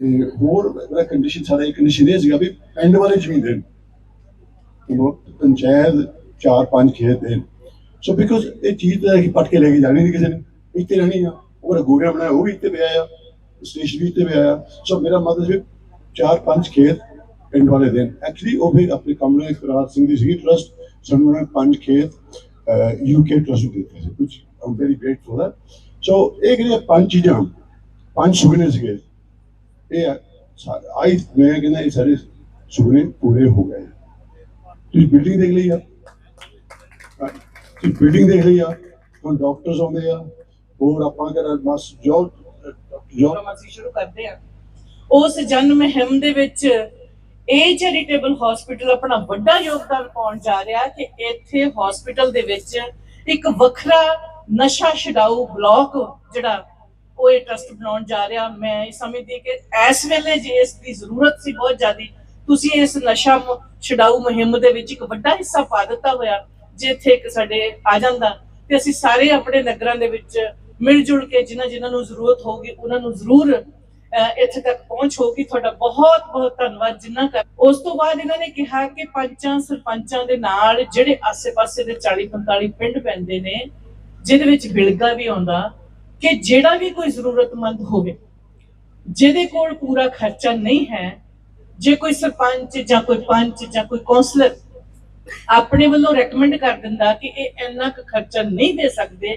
ਤੇ ਹੋਰ ਮੇਰਾ ਕੰਡੀਸ਼ਨ ਸਾਡਾ ਇੱਕ ਕੰਡੀਸ਼ਨ ਇਹ ਸੀਗਾ ਵੀ ਪਿੰਡ ਵਾਲੇ ਜ਼ਮੀਨ ਦੇਣ। ਉਹ ਪੰਚਾਇਤ ਚਾਰ ਪੰਜ ਖੇਤ ਦੇਣ। ਸੋ ਬਿਕੋਜ਼ ਇਹ ਚੀਜ਼ ਤਾਂ ਅਸੀਂ ਪੱਟ ਕੇ ਲੈ ਕੇ ਜਾਣੀ ਨਹੀਂ ਕਿਸੇ ਨੇ। ਇੱਥੇ ਰਹਿਣੀ ਆ। ਉਹ ਗੋਰਿਆ ਬਣਾਇਆ, ਉਹ ਵੀ ਇੱਥੇ ਪਿਆ ਆ। ਸਟੇਸ਼ਨ ਵੀ ਇੱਥੇ ਪਿਆ ਆ। ਸੋ ਮੇਰਾ ਮਤਲਬ ਵੀ ਚਾਰ ਪੰਜ ਖੇਤ ਪਿੰਡ ਵਾਲੇ ਦੇਣ। ਐਕਚੁਅਲੀ ਉਹ ਵੀ ਆਪਣੇ ਕਮਲੇ ਰਾਜ ਸਿੰਘ ਦੀ ਸੀਗੀ ਟਰਸਟ ਸਾਨੂੰ ਉਹਨਾਂ ਨੇ ਪੰਜ ਖੇਤ ਯੂਕੇ ਟਰਸਟ ਨੂੰ ਦਿੱਤੇ ਸੀ। ਕੁਝ ਆਮ ਵੈਰੀ ਗ੍ਰੇਟਫੁਲ ਹੈ ਸੋ ਇਹ ਜਿਹੜੀਆਂ ਪੰਜ ਚੀਜ਼ਾਂ, ਪੰਜ ਸੁਪਨੇ ਸੀਗੇ। ਇਹ ਆਈ ਮੈਂ ਕਹਿੰਦਾ ਇਹ ਸਾਰੇ ਸੁਪਨੇ ਪੂਰੇ ਹੋ ਗਏ ਤੁਸੀਂ ਬਿਲਡਿੰਗ ਦੇਖ ਲਈ ਆ? ਤੁਸੀਂ ਬਿਲਡਿੰਗ ਦੇਖ ਲਈ ਆ? ਹੁਣ ਡਾਕਟਰਸ ਆਉਂਦੇ ਆ, ਹੋਰ ਆਪਾਂ ਕਰ ਬਸ ਜੋ ਜੋ ਅਸੀਂ ਸ਼ੁਰੂ ਕਰਦੇ ਹਾਂ ਉਸ ਜਨਮ ਮੁਹਿੰਮ ਦੇ ਵਿੱਚ ਇਹ ਚੈਰੀਟੇਬਲ ਹਸਪੀਟਲ ਆਪਣਾ ਵੱਡਾ ਯੋਗਦਾਨ ਪਾਉਣ ਜਾ ਰਿਹਾ ਕਿ ਇੱਥੇ ਹਸਪੀਟਲ ਦੇ ਵਿੱਚ ਇੱਕ ਵੱਖਰਾ ਨਸ਼ਾ ਛਡਾਊ ਬਲਾਕ ਜਿਹੜਾ ਉਹ ਇਹ ਟਰਸਟ ਬਣਾਉਣ ਜਾ ਰਿਹਾ ਮੈਂ ਇਹ ਸਮਝਦੀ ਕਿ ਇਸ ਵੇਲੇ ਜੇ ਇਸ ਦੀ ਜ਼ਰੂਰਤ ਸੀ ਬਹੁਤ ਜ਼ਿਆਦੀ ਤੁਸੀਂ ਇਸ ਨਸ਼ਾ ਛਡਾਊ ਮੁਹਿੰਮ ਦੇ ਵਿੱਚ ਇੱਕ ਵੱਡਾ ਹਿੱਸਾ ਪਾ ਦਿੱਤਾ ਹੋਇਆ ਜੇ ਇੱਕ ਸਾਡੇ ਆ ਜਾਂਦਾ। ਤੇ ਅਸੀਂ ਸਾਰੇ ਆਪਣੇ ਨਗਰਾਂ ਦੇ ਵਿੱਚ ਮਿਲ ਜੁਲ ਕੇ ਜਿਨ੍ਹਾਂ ਜਿਨ੍ਹਾਂ ਨੂੰ ਜ਼ਰੂਰਤ ਹੋਗੀ ਉਹਨਾਂ ਨੂੰ ਜ਼ਰੂਰ ਅਹ, ਇੱਥੇ ਤੱਕ ਪਹੁੰਚ ਹੋਗੀ ਤੁਹਾਡਾ ਬਹੁਤ ਬਹੁਤ ਧੰਨਵਾਦ ਜਿੰਨਾ ਕਰ ਉਸ ਤੋਂ ਬਾਅਦ ਇਹਨਾਂ ਨੇ ਕਿਹਾ ਕਿ ਪੰਚਾਂ ਸਰਪੰਚਾਂ ਦੇ ਨਾਲ ਜਿਹੜੇ ਆਸੇ-ਪਾਸੇ ਦੇ 40 45 ਪਿੰਡ ਪੈਂਦੇ ਨੇ ਜਿਹਦੇ ਵਿੱਚ ਬਿਲਗਾ ਵੀ ਆਉਂਦਾ ਕਿ ਜਿਹੜਾ ਵੀ ਕੋਈ ਜ਼ਰੂਰਤਮੰਦ ਹੋਵੇ, ਜਿਹਦੇ ਕੋਲ ਪੂਰਾ ਖਰਚਾ ਨਹੀਂ ਹੈ, ਜੇ ਕੋਈ ਸਰਪੰਚ ਜਾਂ ਕੋਈ ਪੰਚ ਜਾਂ ਕੋਈ ਕੌਂਸਲਰ ਆਪਣੇ ਵੱਲੋਂ ਰეკਮੈਂਡ ਕਰ ਦਿੰਦਾ ਕਿ ਇਹ ਇੰਨਾ ਕੁ ਖਰਚਾ ਨਹੀਂ ਦੇ ਸਕਦੇ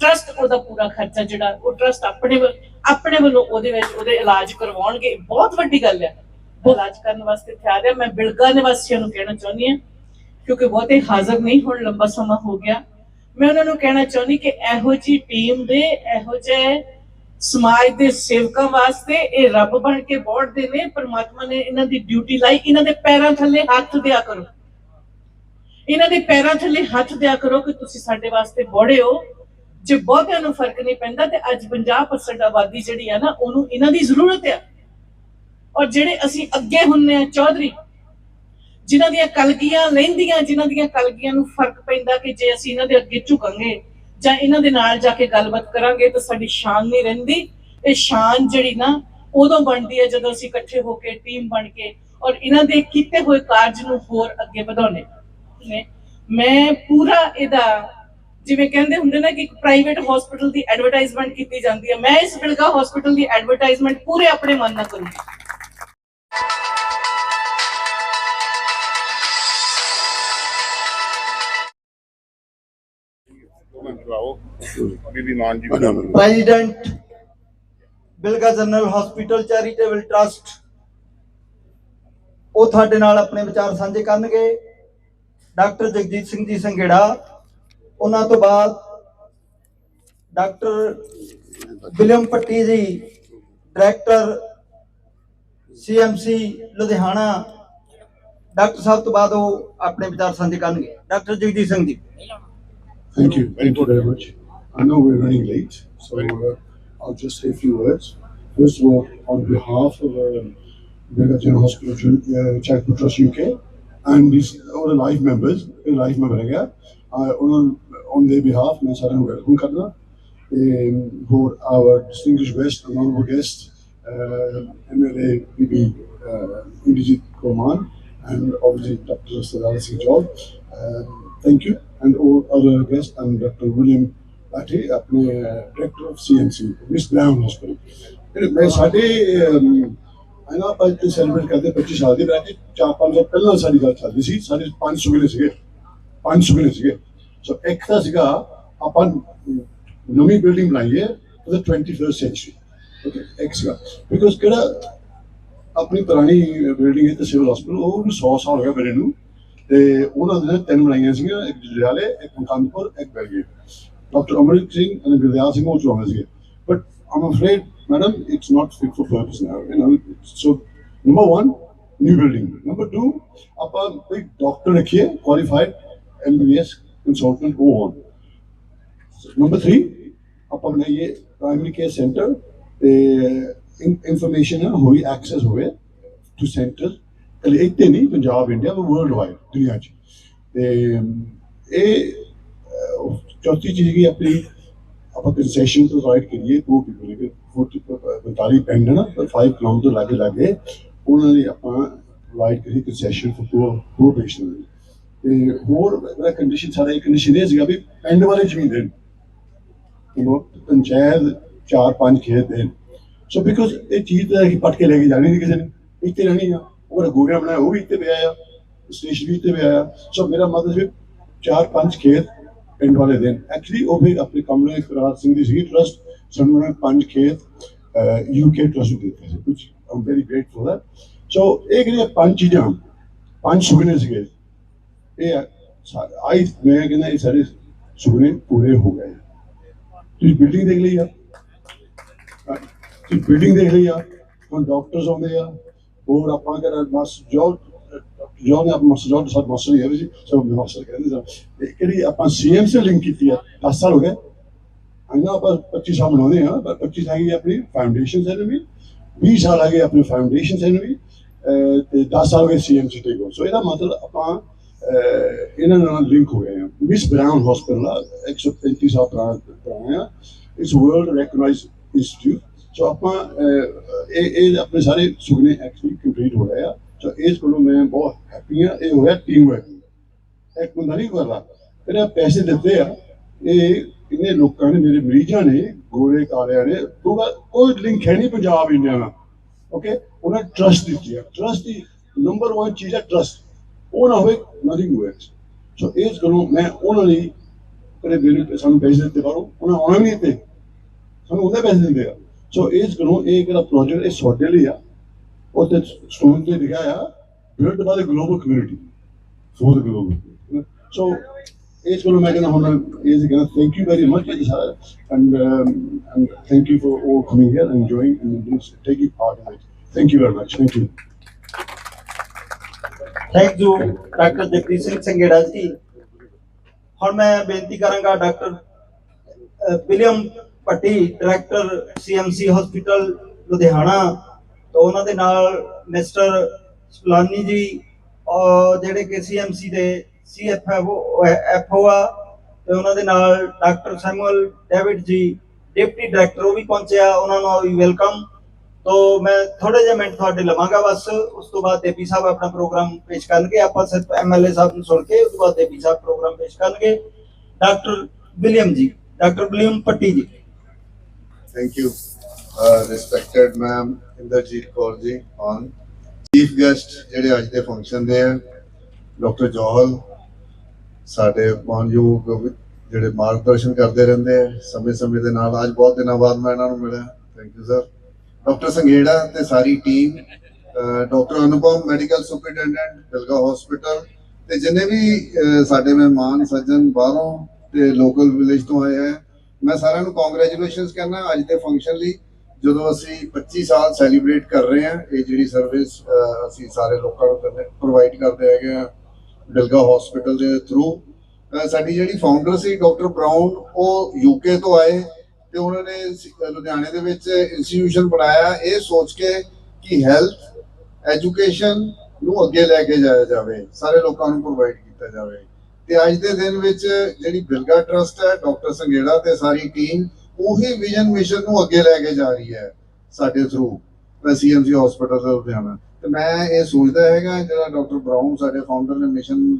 ਟਰਸਟ ਉਹਦਾ ਪੂਰਾ ਖਰਚਾ ਜਿਹੜਾ, ਉਹ ਟਰਸਟ ਆਪਣੇ ਵੱਲ- ਆਪਣੇ ਵੱਲੋਂ ਉਹਦੇ ਵਿੱਚ ਉਹਦੇ ਇਲਾਜ ਕਰਵਾਉਣਗੇ। ਬਹੁਤ ਵੱਡੀ ਗੱਲ ਹੈ। ਇਲਾਜ ਕਰਨ ਵਾਸਤੇ ਤਿਆਰ ਹੈ। ਮੈਂ ਬਿਲਗਾ ਨਿਵਾਸੀਆਂ ਨੂੰ ਕਹਿਣਾ ਚਾਹੁੰਦੀ ਹਾਂ, ਕਿਉਂਕਿ ਬਹੁਤੇ ਹਾਜ਼ਰ ਨਹੀਂ ਹੁਣ, ਲੰਬਾ ਸਮਾਂ ਹੋ ਗਿਆ। ਮੈਂ ਉਹਨਾਂ ਨੂੰ ਕਹਿਣਾ ਚਾਹੁੰਦੀ ਕਿ ਇਹੋ ਜੀ ਟੀਮ ਦੇ, ਇਹੋ ਜਿਹੇ ਸਮਾਜ ਦੇ ਸੇਵਕਾਂ ਵਾਸਤੇ ਇਹ ਰੱਬ ਬਣ ਕੇ ਬੋੜਦੇ ਨੇ, ਪ੍ਰਮਾਤਮਾ ਨੇ ਇਹਨਾਂ ਦੀ ਡਿਊਟੀ ਲਾਈ। ਇਹਨਾਂ ਦੇ ਪੈਰਾਂ ਥੱਲੇ ਹੱਥ ਦਿਆ ਕਰੋ। ਇਹਨਾਂ ਦੇ ਪੈਰਾਂ ਥੱਲੇ ਹੱਥ ਦਿਆ ਕਰੋ ਕਿ ਤੁਸੀਂ ਸਾਡੇ ਵਾਸਤੇ ਬੋੜੇ ਹੋ। ਜੇ ਬਹੁਤਿਆਂ ਨੂੰ ਫ਼ਰਕ ਨਹੀਂ ਪੈਂਦਾ ਤੇ ਅੱਜ 50% ਆਬਾਦੀ ਜਿਹੜੀ ਆ ਨਾ, ਉਹਨੂੰ ਇਹਨਾਂ ਦੀ ਜ਼ਰੂਰਤ ਆ। ਔਰ ਜਿਹੜੇ ਅਸੀਂ ਅੱਗੇ ਹੁੰਨੇ ਆ, ਚੌਧਰੀ ਜਿਨ੍ਹਾਂ ਦੀਆਂ ਕਲਗੀਆਂ ਲੈਂਦੀਆਂ, ਜਿਨ੍ਹਾਂ ਦੀਆਂ ਕਲਗੀਆਂ ਨੂੰ ਫ਼ਰਕ ਪੈਂਦਾ ਕਿ ਜੇ ਅਸੀਂ ਇਹਨਾਂ ਦੇ ਅੱਗੇ ਝੁਕਾਂਗੇ ਜਾਂ ਇਹਨਾਂ ਦੇ ਨਾਲ ਜਾ ਕੇ ਗੱਲਬਾਤ ਕਰਾਂਗੇ ਤਾਂ ਸਾਡੀ ਸ਼ਾਨ ਨਹੀਂ ਰਹਿੰਦੀ। ਇਹ ਸ਼ਾਨ ਜਿਹੜੀ ਨਾ ਉਦੋਂ ਬਣਦੀ ਹੈ ਜਦੋਂ ਅਸੀਂ ਇਕੱਠੇ ਹੋ ਕੇ ਟੀਮ ਬਣ ਕੇ ਔਰ ਇਹਨਾਂ ਦੇ ਕੀਤੇ ਹੋਏ ਕਾਰਜ ਨੂੰ ਹੋਰ ਅੱਗੇ ਵਧਾਉਣੇ ਨੇ। ਮੈਂ ਪੂਰਾ ਇਹਦਾ ਜਿਵੇਂ ਕਹਿੰਦੇ ਹੁੰਦੇ ਨਾ ਕਿ ਇੱਕ ਪ੍ਰਾਈਵੇਟ ਹਸਪੀਟਲ ਦੀ ਐਡਵਰਟਾਈਜ਼ਮੈਂਟ ਕੀਤੀ ਜਾਂਦੀ ਹੈ। ਮੈਂ ਇਸ ਬਿਲਗਾ ਹਸਪੀਟਲ ਦੀ ਐਡਵਰਟਾਈਜ਼ਮੈਂਟ ਪੂਰੇ ਆਪਣੇ ਮਨ ਨਾਲ ਕਰੂੰਗੀ। ਉਹਨਾਂ ਕਰਾਓ ਬੀਬੀ Mann ji president Bilga general hospital charitable trust ਉਹ ਤੁਹਾਡੇ ਨਾਲ ਆਪਣੇ ਵਿਚਾਰ ਸਾਂਝੇ ਕਰਨਗੇ। ਡਾਕਟਰ ਜਗਜੀਤ ਸਿੰਘ ਜੀ ਸੰਘੇੜਾ, ਉਹਨਾਂ ਤੋਂ ਬਾਅਦ doctor William Patti ji, director CMC Ludhiana, doctor sahib ਤੋਂ ਬਾਅਦ ਉਹ ਆਪਣੇ ਵਿਚਾਰ ਸਾਂਝੇ ਕਰਨਗੇ। Doctor Jagjit Singh ji. Thank you. Thank you very much. I know we're running late, so uh, I'll just say a few words. First of all, on behalf of uh, Vega General Hospital, uh, Charitable Trust UK, and these all the life members, uh, life member है uh, on, on their behalf, मैं सारे को welcome करना um, for our distinguished guest, honorable guest, uh, MLA BB uh, Indrajit Koman, and obviously Dr. Sadar Singh Job. Um, Thank you. And all other guests and Dr. William Latte, ਆਪਣੇ director of CMC miss Brown hospital ਜਿਹੜੇ ਮੈਂ ਸਾਡੇ ਇਹਨਾਂ ਪਾਜ ਤੇ celebrate ਕਰਦੇ 25 ਸਾਲ ਦੀ ਬਰਾਜੀ 4-5 ਸਾਲ ਪਹਿਲਾਂ ਸਾਡੀ ਗੱਲ ਚੱਲਦੀ ਸੀ ਸਾਡੇ ਪੰਜ ਸੁਗਲੇ ਸੀਗੇ ਪੰਜ ਸੁਗਲੇ ਸੀਗੇ ਸੋ ਇੱਕ ਤਾਂ ਸੀਗਾ ਆਪਾਂ ਨਵੀਂ ਬਿਲਡਿੰਗ ਬਣਾਈ ਹੈ for the 21st sanctuary okay ਇੱਕ ਸੀਗਾ ਬਿਕੋਜ਼ ਕਿਹੜਾ ਆਪਣੀ ਪੁਰਾਣੀ ਬਿਲਡਿੰਗ ਹੈ ਤੇ ਸਿਵਲ ਹਸਪੀਟਲ ਉਹ 100 ਸਾਲ ਹੋ ਗਿਆ ਮੇਰੇ ਨੂੰ ਉਹਨਾਂ ਦੇ ਤਿੰਨ ਬਣਾਈਆਂ ਸੀਗੀਆਂ ਇੱਕ ਜਲਿਆਲੇ ਇੱਕ ਕੰਨਪੁਰ ਇੱਕ ਬਲਗੇ ਡਾਕਟਰ ਅਮਰਿਤ ਸਿੰਘ ਅਤੇ ਗੁਰਦਿਆ ਸਿੰਘ ਉਹ ਚੋਣ ਸੀ but I'm afraid madam it's not fit for purpose now you know so number 1 new building number 2 ਆਪਾਂ ਕੋਈ ਡਾਕਟਰ ਰੱਖੀਏ ਕੁਆਲੀਫਾਈਡ ਐਮਬੀਐਸ ਕੰਸਲਟੈਂਟ ਹੋ ਹੋਣ ਨੰਬਰ 3 ਆਪਾਂ ਬਣਾਈਏ ਪ੍ਰਾਇਮਰੀ ਕੇਅਰ ਸੈਂਟਰ ਤੇ ਇਨਫੋਰਮੇਸ਼ਨ ਹੋਈ ਐਕਸੈਸ ਹੋਵੇ ਟੂ ਸੈਂਟਰ ਇੱਥੇ ਨਹੀਂ, ਪੰਜਾਬ ਇੰਡੀਆ ਵਰਲਡ ਵਾਈਡ ਦੁਨੀਆ 'ਚ। ਤੇ, ਇਹ ਚੌਥੀ ਚੀਜ਼ ਕੀ ਆਪਣੀ, ਆਪਾਂ ਕੰਸੈਸ਼ਨ ਪ੍ਰੋਵਾਈਡ ਕਰੀਏ ਉਹ ਪੀਪਲ ਦੇ 45 ਪਿੰਡ ਹੈ ਨਾ 5 ਕਿਲੋਮੀਟਰ ਲਾਗੇ ਲਾਗੇ, ਉਹਨਾਂ ਲਈ ਆਪਾਂ ਪ੍ਰੋਵਾਈਡ ਕਰੀ ਕੰਸੈਸ਼ਨ ਫॉर ਪੂਰ ਪੂਰ ਪੇਸ਼ੈਂਟ ਤੇ ਹੋਰ, ਮੇਰਾ ਕੰਡੀਸ਼ਨ ਸਾਡਾ ਇੱਕ ਕੰਡੀਸ਼ਨ ਇਹ ਸੀਗਾ ਵੀ ਪਿੰਡ ਵਾਲੇ ਜ਼ਮੀਨ ਦੇਣ। you ਪੰਚਾਇਤ ਚਾਰ ਪੰਜ ਖੇਤ ਦੇਣ। ਸੋ ਬਿਕੋਜ਼ ਇਹ ਚੀਜ਼ ਤਾਂ ਅਸੀਂ ਪੱਟ ਕੇ ਲੈ ਕੇ ਜਾਣੀ ਨਹੀਂ ਕਿਸੇ ਨੇ, ਇੱਥੇ ਰਹਿਣੀ ਆ। ਉਹ ਗੋਰਿਆ ਬਣਾਇਆ ਉਹ ਵੀ ਇੱਥੇ ਪਿਆ ਆ ਸਟੇਸ਼ਨ ਵੀ ਇੱਥੇ ਸੋ ਮੇਰਾ ਮਤਲਬ ਚਾਰ ਪੰਜ ਖੇਤ ਪਿੰਡ ਵਾਲੇ ਦੇਣ ਐਕਚੁਅਲੀ ਉਹ ਵੀ ਆਪਣੇ ਕਮਲੇ ਕਰਾਰ ਸਿੰਘ ਦੀ ਸੀ ਟਰਸਟ ਸਾਨੂੰ ਉਹਨਾਂ ਨੇ ਪੰਜ ਖੇਤ ਯੂਕੇ ਟਰਸਟ ਦਿੱਤੇ ਸੀ। ਕੁਝ ਆਮ ਵੈਰੀ ਗ੍ਰੇਟਫੁਲ ਹੈ। ਸੋ ਇਹ ਜਿਹੜੀਆਂ ਪੰਜ ਚੀਜ਼ਾਂ, ਪੰਜ ਸੁਪਨੇ ਸੀਗੇ, ਇਹ ਆਈ ਮੈਂ ਕਹਿੰਦਾ ਇਹ ਸਾਰੇ ਸੁਪਨੇ ਪੂਰੇ ਹੋ ਗਏ ਤੁਸੀਂ ਬਿਲਡਿੰਗ ਦੇਖ ਲਈ ਆ। ਤੁਸੀਂ ਬਿਲਡਿੰਗ ਦੇਖ ਲਈ ਆ। ਹੁਣ ਡਾਕਟਰਸ ਆਉਂਦੇ ਆ। ਹੋਰ ਆਪਾਂ ਕਰ ਮਸ ਜੋ ਜੋ ਨੇ ਆਪਾਂ ਸਾਡ ਮਸ ਹੈ ਜੀ ਸੋ ਮੈਂ ਕਹਿੰਦੇ ਸਨ ਕਿਹੜੀ ਆਪਾਂ ਸੀਐਮ ਸੇ ਲਿੰਕ ਕੀਤੀ ਆ 10 ਸਾਲ ਹੋ ਗਏ ਅੰਨਾ ਆਪਾਂ 25 ਸਾਲ ਬਣਾਉਂਦੇ ਆ ਪਰ 25 ਸਾਲ ਹੀ ਆਪਣੀ ਫਾਊਂਡੇਸ਼ਨ ਹੈ ਵੀ 20 ਸਾਲ ਆ ਗਏ ਆਪਣੀ ਫਾਊਂਡੇਸ਼ਨ ਹੈ ਵੀ ਤੇ 10 ਸਾਲ ਹੋ ਗਏ ਸੀਐਮ ਸੀ ਤੇ ਸੋ ਇਹਦਾ ਮਤਲਬ ਆਪਾਂ ਇਹਨਾਂ ਨਾਲ ਲਿੰਕ ਹੋ ਗਏ ਆ ਮਿਸ ਬ੍ਰਾਊਨ ਹਸਪੀਟਲ 135 ਸਾਲ ਪੁਰਾਣਾ ਪੁਰਾਣਾ ਆ ਵਰਲਡ ਰੈਕਗਨਾਈਜ਼ਡ ਇੰਸਟੀਟਿਊਟ ਸੋ ਆਪਾਂ ਇਹ ਇਹ ਆਪਣੇ ਸਾਰੇ ਸੁਪਨੇ ਐਕਚੁਅਲੀ ਕੰਪਲੀਟ ਹੋ ਰਹੇ ਆ। ਸੋ ਇਸ ਕੋਲੋਂ ਮੈਂ ਬਹੁਤ ਹੈਪੀ ਆ। ਇਹ ਹੋਇਆ ਟੀਮ ਵਰਕ ਇੱਕ ਬੰਦਾ ਨਹੀਂ ਕਰਦਾ। ਫਿਰ ਇਹ ਪੈਸੇ ਦਿੱਤੇ ਆ। ਇਹ ਇਹਨੇ ਲੋਕਾਂ ਨੇ, ਮੇਰੇ ਮਰੀਜ਼ਾਂ ਨੇ, ਗੋਰੇ ਕਾਲਿਆਂ ਨੇ ਕੋਈ ਲਿੰਕ ਹੈ ਨਹੀਂ ਪੰਜਾਬ ਇੰਡੀਆ ਨਾਲ। ਓਕੇ ਉਹਨਾਂ ਟਰਸਟ ਦਿੱਤੀ ਆ। ਟਰਸਟ ਦੀ ਨੰਬਰ 1 ਚੀਜ਼ ਹੈ ਟਰਸਟ ਉਹ ਨਾ ਹੋਵੇ ਨਥਿੰਗ ਵਰਕਸ ਸੋ ਇਸ ਕੋਲੋਂ ਮੈਂ ਉਹਨਾਂ ਲਈ ਕਦੇ ਮੇਰੇ ਸਾਨੂੰ ਪੈਸੇ ਦਿੱਤੇ ਬਾਹਰੋਂ ਉਹਨਾਂ ਆਉਣਾ ਵੀ ਨਹੀਂ ਦਿੱਤੇ ਸਾਨੂੰ ਉਹਦੇ ਪੈਸੇ ਦਿੰਦੇ ਆ। ਸੋ ਇਸ ਗੱਲੋਂ ਇਹ ਜਿਹੜਾ ਪ੍ਰੋਜੈਕਟ ਇਹ ਤੁਹਾਡੇ ਲਈ ਆ ਉਹ ਤੇ ਸਟੋਨ ਤੇ ਲਿਖਿਆ ਆ build by global community for the global so ਇਸ ਗੱਲੋਂ ਮੈਂ ਕਹਿੰਦਾ ਹੁਣ ਇਸ ਕਹਿੰਦਾ thank you very much ji sir and and thank you for all coming here and enjoying and taking part in it. Thank you very much. Thank you. Thank you doctor Jagdeep Singh Sangera ji ਹੁਣ ਮੈਂ ਬੇਨਤੀ ਕਰਾਂਗਾ doctor ਅਹ, William Patti director CMC hospital Ludhiana, ਤੇ ਉਹਨਾਂ ਦੇ ਨਾਲ mister ਸੁਲਾਨੀ ਜੀ ਜਿਹੜੇ ਕਿ ਸੀਐਮਸੀ ਦੇ ਸੀਐਫਓ ਐਫਓ ਆ, ਤੇ ਉਹਨਾਂ ਦੇ ਨਾਲ doctor Samuel David ji, deputy director ਉਹ ਵੀ ਪਹੁੰਚਿਆ, ਉਹਨਾਂ ਨੂੰ ਵੀ ਵੈਲਕਮ। ਤੋ ਮੈਂ ਥੋੜੇ ਜਿਹੇ ਮਿੰਟ ਤੁਹਾਡੇ ਲਵਾਂਗਾ ਬਸ, ਉਸ ਤੋਂ ਬਾਅਦ ਦੇਪੀ ਸਾਹਿਬ ਆਪਣਾ ਪ੍ਰੋਗਰਾਮ ਪੇਸ਼ ਕਰਨਗੇ, ਆਪਾਂ ਸਿਰਫ ਐਮਐਲਏ ਸਾਹਿਬ ਨੂੰ ਸੁਣ ਕੇ, ਉਸ ਤੋਂ ਬਾਅਦ ਦੇਪੀ ਸਾਹਿਬ ਪ੍ਰੋਗਰਾਮ ਪੇਸ਼ ਕਰਨਗੇ। Doctor William ji, doctor William Patti ji. Thank you, uh, respected ma'am Inderjeet Kaur ji on chief guest ਜਿਹੜੇ ਅੱਜ ਦੇ ਫੰਕਸ਼ਨ ਦੇ ਆ ਡਾਕਟਰ ਜੋਹਲ ਸਾਡੇ ਮਾਨਯੋਗ ਜਿਹੜੇ ਮਾਰਗਦਰਸ਼ਨ ਕਰਦੇ ਰਹਿੰਦੇ ਆ ਸਮੇਂ ਸਮੇਂ ਦੇ ਨਾਲ ਅੱਜ ਬਹੁਤ ਦਿਨਾਂ ਬਾਅਦ ਮੈਂ ਇਹਨਾਂ ਨੂੰ ਮਿਲਿਆ thank you sir doctor Sanghera ਤੇ ਸਾਰੀ team doctor Anupam medical superintendent Bilga hospital ਤੇ ਜਿੰਨੇ ਵੀ ਸਾਡੇ ਮਹਿਮਾਨ ਸੱਜਣ ਬਾਹਰੋਂ ਤੇ ਲੋਕਲ ਵਿਲੇਜ ਤੋਂ ਆਏ ਆ ਮੈਂ ਸਾਰਿਆਂ ਨੂੰ ਕੰਗ੍ਰੈਚੁਲੇਸ਼ਨਸ ਕਰਨਾ ਅੱਜ ਦੇ ਫੰਕਸ਼ਨ ਲਈ ਜਦੋਂ ਅਸੀਂ 25 ਸਾਲ ਸੈਲੀਬ੍ਰੇਟ ਕਰ ਰਹੇ ਹਾਂ, ਇਹ ਜਿਹੜੀ ਸਰਵਿਸ ਅਸੀਂ ਸਾਰੇ ਲੋਕਾਂ ਨੂੰ ਪ੍ਰੋਵਾਈਡ ਕਰਦੇ ਹੈਗੇ ਆ ਡਲਗਾ ਹਸਪੀਟਲ ਦੇ ਥਰੂ ਸਾਡੀ ਜਿਹੜੀ ਫਾਊਂਡਰ ਸੀ ਡਾਕਟਰ ਬ੍ਰਾਊਨ ਉਹ ਯੂਕੇ ਤੋਂ ਆਏ ਤੇ ਉਹਨਾਂ ਨੇ ਲੁਧਿਆਣੇ ਦੇ ਵਿੱਚ ਇੰਸਟੀਟਿਊਸ਼ਨ ਬਣਾਇਆ। ਇਹ ਸੋਚ ਕੇ ਕਿ ਹੈਲਥ ਐਜੂਕੇਸ਼ਨ ਨੂੰ ਅੱਗੇ ਲੈ ਕੇ ਜਾਇਆ ਜਾਵੇ, ਸਾਰੇ ਲੋਕਾਂ ਨੂੰ ਪ੍ਰੋਵਾਈਡ ਕੀਤਾ ਜਾਵੇ। ਤੇ ਅੱਜ ਦੇ ਦਿਨ ਵਿੱਚ ਜਿਹੜੀ ਬਿਲਗਾ ਟਰਸਟ ਹੈ, ਡਾਕਟਰ ਸੰਗੇੜਾ ਤੇ ਸਾਰੀ ਟੀਮ ਉਹੀ ਵਿਜ਼ਨ ਮਿਸ਼ਨ ਨੂੰ ਅੱਗੇ ਲੈ ਕੇ ਜਾ ਰਹੀ ਹੈ ਸਾਡੇ ਥਰੂ ਸੀਐਮਸੀ ਹਸਪੀਟਲ ਦਾ ਲੁਧਿਆਣਾ। ਤੇ ਮੈਂ ਇਹ ਸੋਚਦਾ ਹੈਗਾ, ਜਿਹੜਾ ਡਾਕਟਰ ਬ੍ਰਾਊਨ ਸਾਡੇ ਫਾਊਂਡਰ ਨੇ ਮਿਸ਼ਨ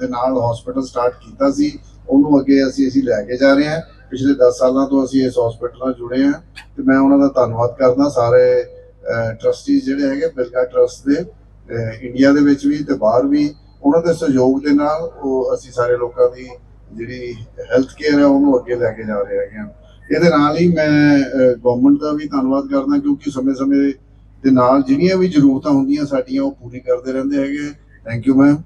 ਦੇ ਨਾਲ ਹਸਪੀਟਲ ਸਟਾਰਟ ਕੀਤਾ ਸੀ, ਉਹਨੂੰ ਅੱਗੇ ਅਸੀਂ ਅਸੀਂ ਲੈ ਕੇ ਜਾ ਰਹੇ ਹਾਂ। ਪਿਛਲੇ 10 ਸਾਲਾਂ ਤੋਂ ਅਸੀਂ ਇਸ ਹਸਪੀਟਲ ਨਾਲ ਜੁੜੇ ਹਾਂ ਤੇ ਮੈਂ ਉਹਨਾਂ ਦਾ ਧੰਨਵਾਦ ਕਰਦਾ ਸਾਰੇ ਟਰਸਟੀਜ਼ ਜਿਹੜੇ ਹੈਗੇ ਬਿਲਗਾ ਟਰਸਟ ਦੇ ਇੰਡੀਆ ਦੇ ਵਿੱਚ ਵੀ ਤੇ ਬਾਹਰ ਵੀ। ਉਹਨਾਂ ਦੇ ਸਹਿਯੋਗ ਦੇ ਨਾਲ ਉਹ ਅਸੀਂ ਸਾਰੇ ਲੋਕਾਂ ਦੀ ਜਿਹੜੀ ਹੈਲਥ ਕੇਅਰ ਹੈ ਉਹਨੂੰ ਅੱਗੇ ਲੈ ਕੇ ਜਾ ਰਹੇ ਹੈਗੇ ਹਾਂ। ਇਹਦੇ ਨਾਲ ਹੀ ਮੈਂ ਗਵਰਨਮੈਂਟ ਦਾ ਵੀ ਧੰਨਵਾਦ ਕਰਦਾ ਕਿਉਂਕਿ ਸਮੇਂ-ਸਮੇਂ ਦੇ ਨਾਲ ਜਿਹੜੀਆਂ ਵੀ ਜ਼ਰੂਰਤਾਂ ਹੁੰਦੀਆਂ ਸਾਡੀਆਂ ਉਹ ਪੂਰੀ ਕਰਦੇ ਰਹਿੰਦੇ ਹੈਗੇ thank you ma'am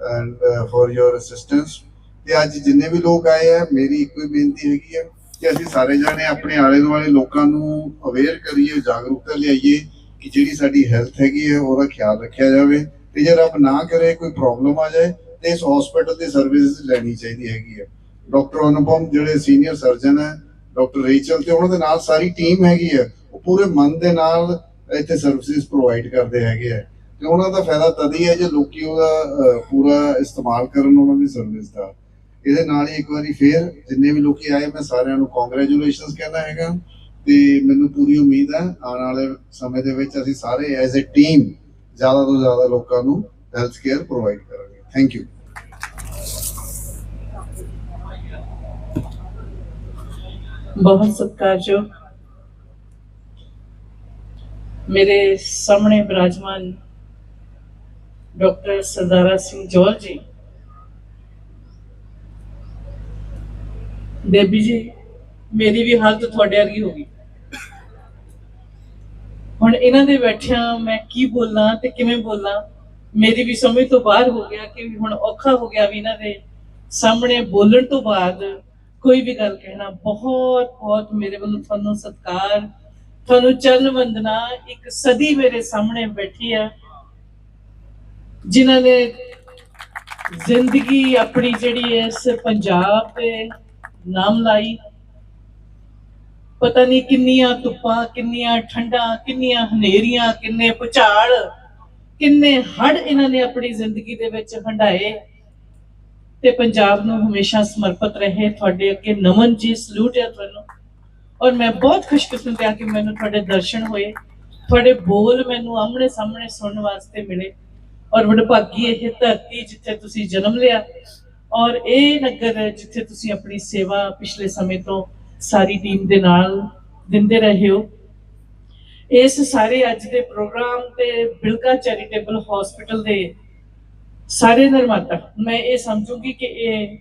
and for your assistance ਤੇ ਅੱਜ ਜਿੰਨੇ ਵੀ ਲੋਕ ਆਏ ਆ ਮੇਰੀ ਇੱਕੋ ਹੀ ਬੇਨਤੀ ਹੈਗੀ ਹੈ ਕਿ ਅਸੀਂ ਸਾਰੇ ਜਾਣੇ ਆਪਣੇ ਆਲੇ ਦੁਆਲੇ ਲੋਕਾਂ ਨੂੰ ਅਵੇਅਰ ਕਰੀਏ, ਜਾਗਰੂਕਤਾ ਲਿਆਈਏ ਕਿ ਜਿਹੜੀ ਸਾਡੀ ਹੈਲਥ ਹੈਗੀ ਹੈ, ਉਹਦਾ ਖਿਆਲ ਰੱਖਿਆ ਜਾਵੇ। ਤੇ ਜੇ ਰੱਬ ਨਾ ਕਰੇ, ਕੋਈ ਪ੍ਰੋਬਲਮ ਆ ਜਾਏ, ਤੇ ਇਸ ਹਸਪੀਟਲ ਦੀ ਸਰਵਿਸ ਲੈਣੀ ਚਾਹੀਦੀ ਹੈਗੀ ਹੈ ਡਾਕਟਰ ਅਨੁਪਮ ਜਿਹੜੇ ਸੀਨੀਅਰ ਸਰਜਨ ਹੈ ਡਾਕਟਰ ਰੇਚਲ ਤੇ ਉਹਨਾਂ ਦੇ ਨਾਲ ਸਾਰੀ ਟੀਮ ਹੈਗੀ ਹੈ ਉਹ ਪੂਰੇ ਮਨ ਦੇ ਨਾਲ ਇੱਥੇ ਸਰਵਿਸਿਜ਼ ਪ੍ਰੋਵਾਈਡ ਕਰਦੇ ਹੈਗੇ ਆ। ਤੇ ਉਹਨਾਂ ਦਾ ਫਾਇਦਾ ਤਦ ਹੀ ਹੈ ਜੇ ਲੋਕੀ ਉਹਦਾ ਪੂਰਾ ਇਸਤੇਮਾਲ ਕਰਨ ਉਹਨਾਂ ਦੀ ਸਰਵਿਸ ਦਾ। ਇਹਦੇ ਨਾਲ ਹੀ ਇੱਕ ਵਾਰੀ ਫੇਰ ਜਿੰਨੇ ਵੀ ਲੋਕੀ ਆਏ, ਮੈਂ ਸਾਰਿਆਂ ਨੂੰ ਕੰਗ੍ਰੈਚੁਲੇਸ਼ਨਸ ਕਹਿਣਾ ਹੈਗਾ। ਤੇ ਮੈਨੂੰ ਪੂਰੀ ਉਮੀਦ ਹੈ ਆਉਣ ਵਾਲੇ ਸਮੇਂ ਦੇ ਵਿੱਚ ਅਸੀਂ ਸਾਰੇ ਐਜ਼ ਅ ਟੀਮ ਜ਼ਿਆਦਾ ਤੋਂ ਜ਼ਿਆਦਾ ਲੋਕਾਂ ਨੂੰ ਹੈਲਥ ਕੇਅਰ ਪ੍ਰੋਵਾਈਡ ਕਰਾਂਗੇ। ਥੈਂਕ ਯੂ ਬਹੁਤ ਸਤਿਕਾਰਯੋਗ ਮੇਰੇ ਸਾਹਮਣੇ ਬਿਰਾਜਮਾਨ ਡਾਕਟਰ ਸਰਦਾਰਾ ਸਿੰਘ ਜੋਲ ਜੀ। ਦੇਬੀ ਜੀ, ਮੇਰੀ ਵੀ ਹਾਲਤ ਤੁਹਾਡੇ ਵਰਗੀ ਹੋ ਗਈ। ਹੁਣ ਇਹਨਾਂ ਦੇ ਬੈਠਿਆਂ ਮੈਂ ਕੀ ਬੋਲਾਂ ਤੇ ਕਿਵੇਂ ਬੋਲਾਂ, ਮੇਰੀ ਵੀ ਸਮਝ ਤੋਂ ਬਾਹਰ ਹੋ ਗਿਆ ਕਿ ਹੁਣ ਔਖਾ ਹੋ ਗਿਆ ਵੀ ਇਹਨਾਂ ਦੇ ਸਾਹਮਣੇ ਬੋਲਣ ਤੋਂ ਬਾਅਦ ਕੋਈ ਵੀ ਗੱਲ ਕਹਿਣਾ। ਬਹੁਤ ਬਹੁਤ ਮੇਰੇ ਵੱਲੋਂ ਤੁਹਾਨੂੰ ਸਤਿਕਾਰ, ਤੁਹਾਨੂੰ ਚਰਨ ਵੰਦਨਾ ਇੱਕ ਸਦੀ ਮੇਰੇ ਸਾਹਮਣੇ ਬੈਠੀ ਆ, ਜਿਨ੍ਹਾਂ ਨੇ ਜ਼ਿੰਦਗੀ ਆਪਣੀ ਜਿਹੜੀ ਇਸ ਪੰਜਾਬ ਤੇ ਨਾਮ ਲਾਈ। ਪਤਾ ਨਹੀਂ ਕਿੰਨੀਆਂ ਧੁੱਪਾਂ, ਕਿੰਨੀਆਂ ਠੰਡਾਂ, ਕਿੰਨੀਆਂ ਹਨੇਰੀਆਂ, ਕਿੰਨੇ ਭੁਚਾਲ ਕਿੰਨੇ ਹੜ ਇਹਨਾਂ ਨੇ ਆਪਣੀ ਜ਼ਿੰਦਗੀ ਦੇ ਵਿੱਚ ਹੰਡਾਏ ਤੇ ਪੰਜਾਬ ਨੂੰ ਹਮੇਸ਼ਾ ਸਮਰਪਿਤ ਰਹੇ, ਤੁਹਾਡੇ ਅੱਗੇ ਨਮਨ ਜੀ ਸਲੂਟ ਹੈ ਤੁਹਾਨੂੰ। ਔਰ ਮੈਂ ਬਹੁਤ ਖੁਸ਼ਕਿਸਮਤ ਹਾਂ ਕਿ ਮੈਨੂੰ ਤੁਹਾਡੇ ਦਰਸ਼ਨ ਹੋਏ। ਤੁਹਾਡੇ ਬੋਲ ਮੈਨੂੰ ਆਮਣੇ ਸਾਹਮਣੇ ਸੁਣਨ ਵਾਸਤੇ ਮਿਲੇ। ਔਰ ਵਡਭਾਗੀ ਇਹ ਧਰਤੀ ਜਿੱਥੇ ਤੁਸੀਂ ਜਨਮ ਲਿਆ, ਔਰ ਇਹ ਨਗਰ ਜਿੱਥੇ ਤੁਸੀਂ ਆਪਣੀ ਸੇਵਾ ਪਿਛਲੇ ਸਮੇਂ ਤੋਂ ਸਾਰੀ ਟੀਮ ਦੇ ਨਾਲ ਦਿੰਦੇ ਰਹੇ ਹੋ। ਇਸ ਸਾਰੇ ਅੱਜ ਦੇ ਪ੍ਰੋਗਰਾਮ ਤੇ ਬਿਲਕਾ ਚੈਰੀਟੇਬਲ ਹਸਪੀਟਲ ਦੇ ਸਾਰੇ ਨਿਰਮਾਤਾ, ਮੈਂ ਇਹ ਸਮਝੂੰਗੀ ਕਿ ਇਹ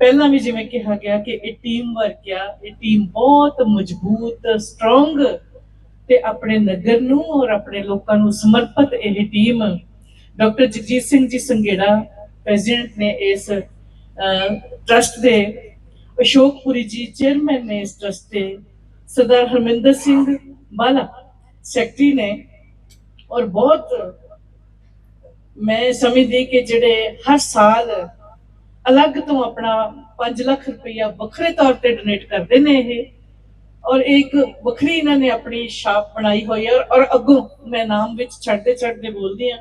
ਪਹਿਲਾਂ ਵੀ ਜਿਵੇਂ ਕਿਹਾ ਗਿਆ ਕਿ ਇਹ ਟੀਮ ਵਰਕ ਆ, ਇਹ ਟੀਮ ਬਹੁਤ ਮਜ਼ਬੂਤ ਸਟਰੋਂਗ ਤੇ ਆਪਣੇ ਨਗਰ ਨੂੰ ਔਰ ਆਪਣੇ ਲੋਕਾਂ ਨੂੰ ਸਮਰਪਿਤ ਇਹ team doctor Jagjit Singh ji Sanghera president ਨੇ ਇਸ ਟਰਸਟ ਦੇ ਅਸ਼ੋਕ ਪੁਰੀ ਜੀ ਚੇਅਰਮੈਨ ਨੇ ਇਸ ਟਰਸਟ ਦੇ ਸਰਦਾਰ ਹਰਮਿੰਦਰ ਸਿੰਘ ਬਾਲਾ ਸੈਕਟਰੀ ਨੇ ਔਰ ਬਹੁਤ ਮੈਂ ਸਮਝਦੀ ਕਿ ਜਿਹੜੇ ਹਰ ਸਾਲ ਅਲੱਗ ਤੋਂ ਆਪਣਾ 5 ਲੱਖ ਰੁਪਈਆ ਵੱਖਰੇ ਤੌਰ ਤੇ ਡੋਨੇਟ ਕਰਦੇ ਨੇ ਇਹ ਔਰ ਇੱਕ ਵੱਖਰੀ ਇਹਨਾਂ ਨੇ ਆਪਣੀ ਸ਼ਾਪ ਬਣਾਈ ਹੋਈ ਹੈ ਔਰ- ਔਰ ਅੱਗੋਂ ਮੈਂ ਨਾਮ ਵਿੱਚ ਛੱਡਦੇ ਛੱਡਦੇ ਬੋਲਦੀ ਆ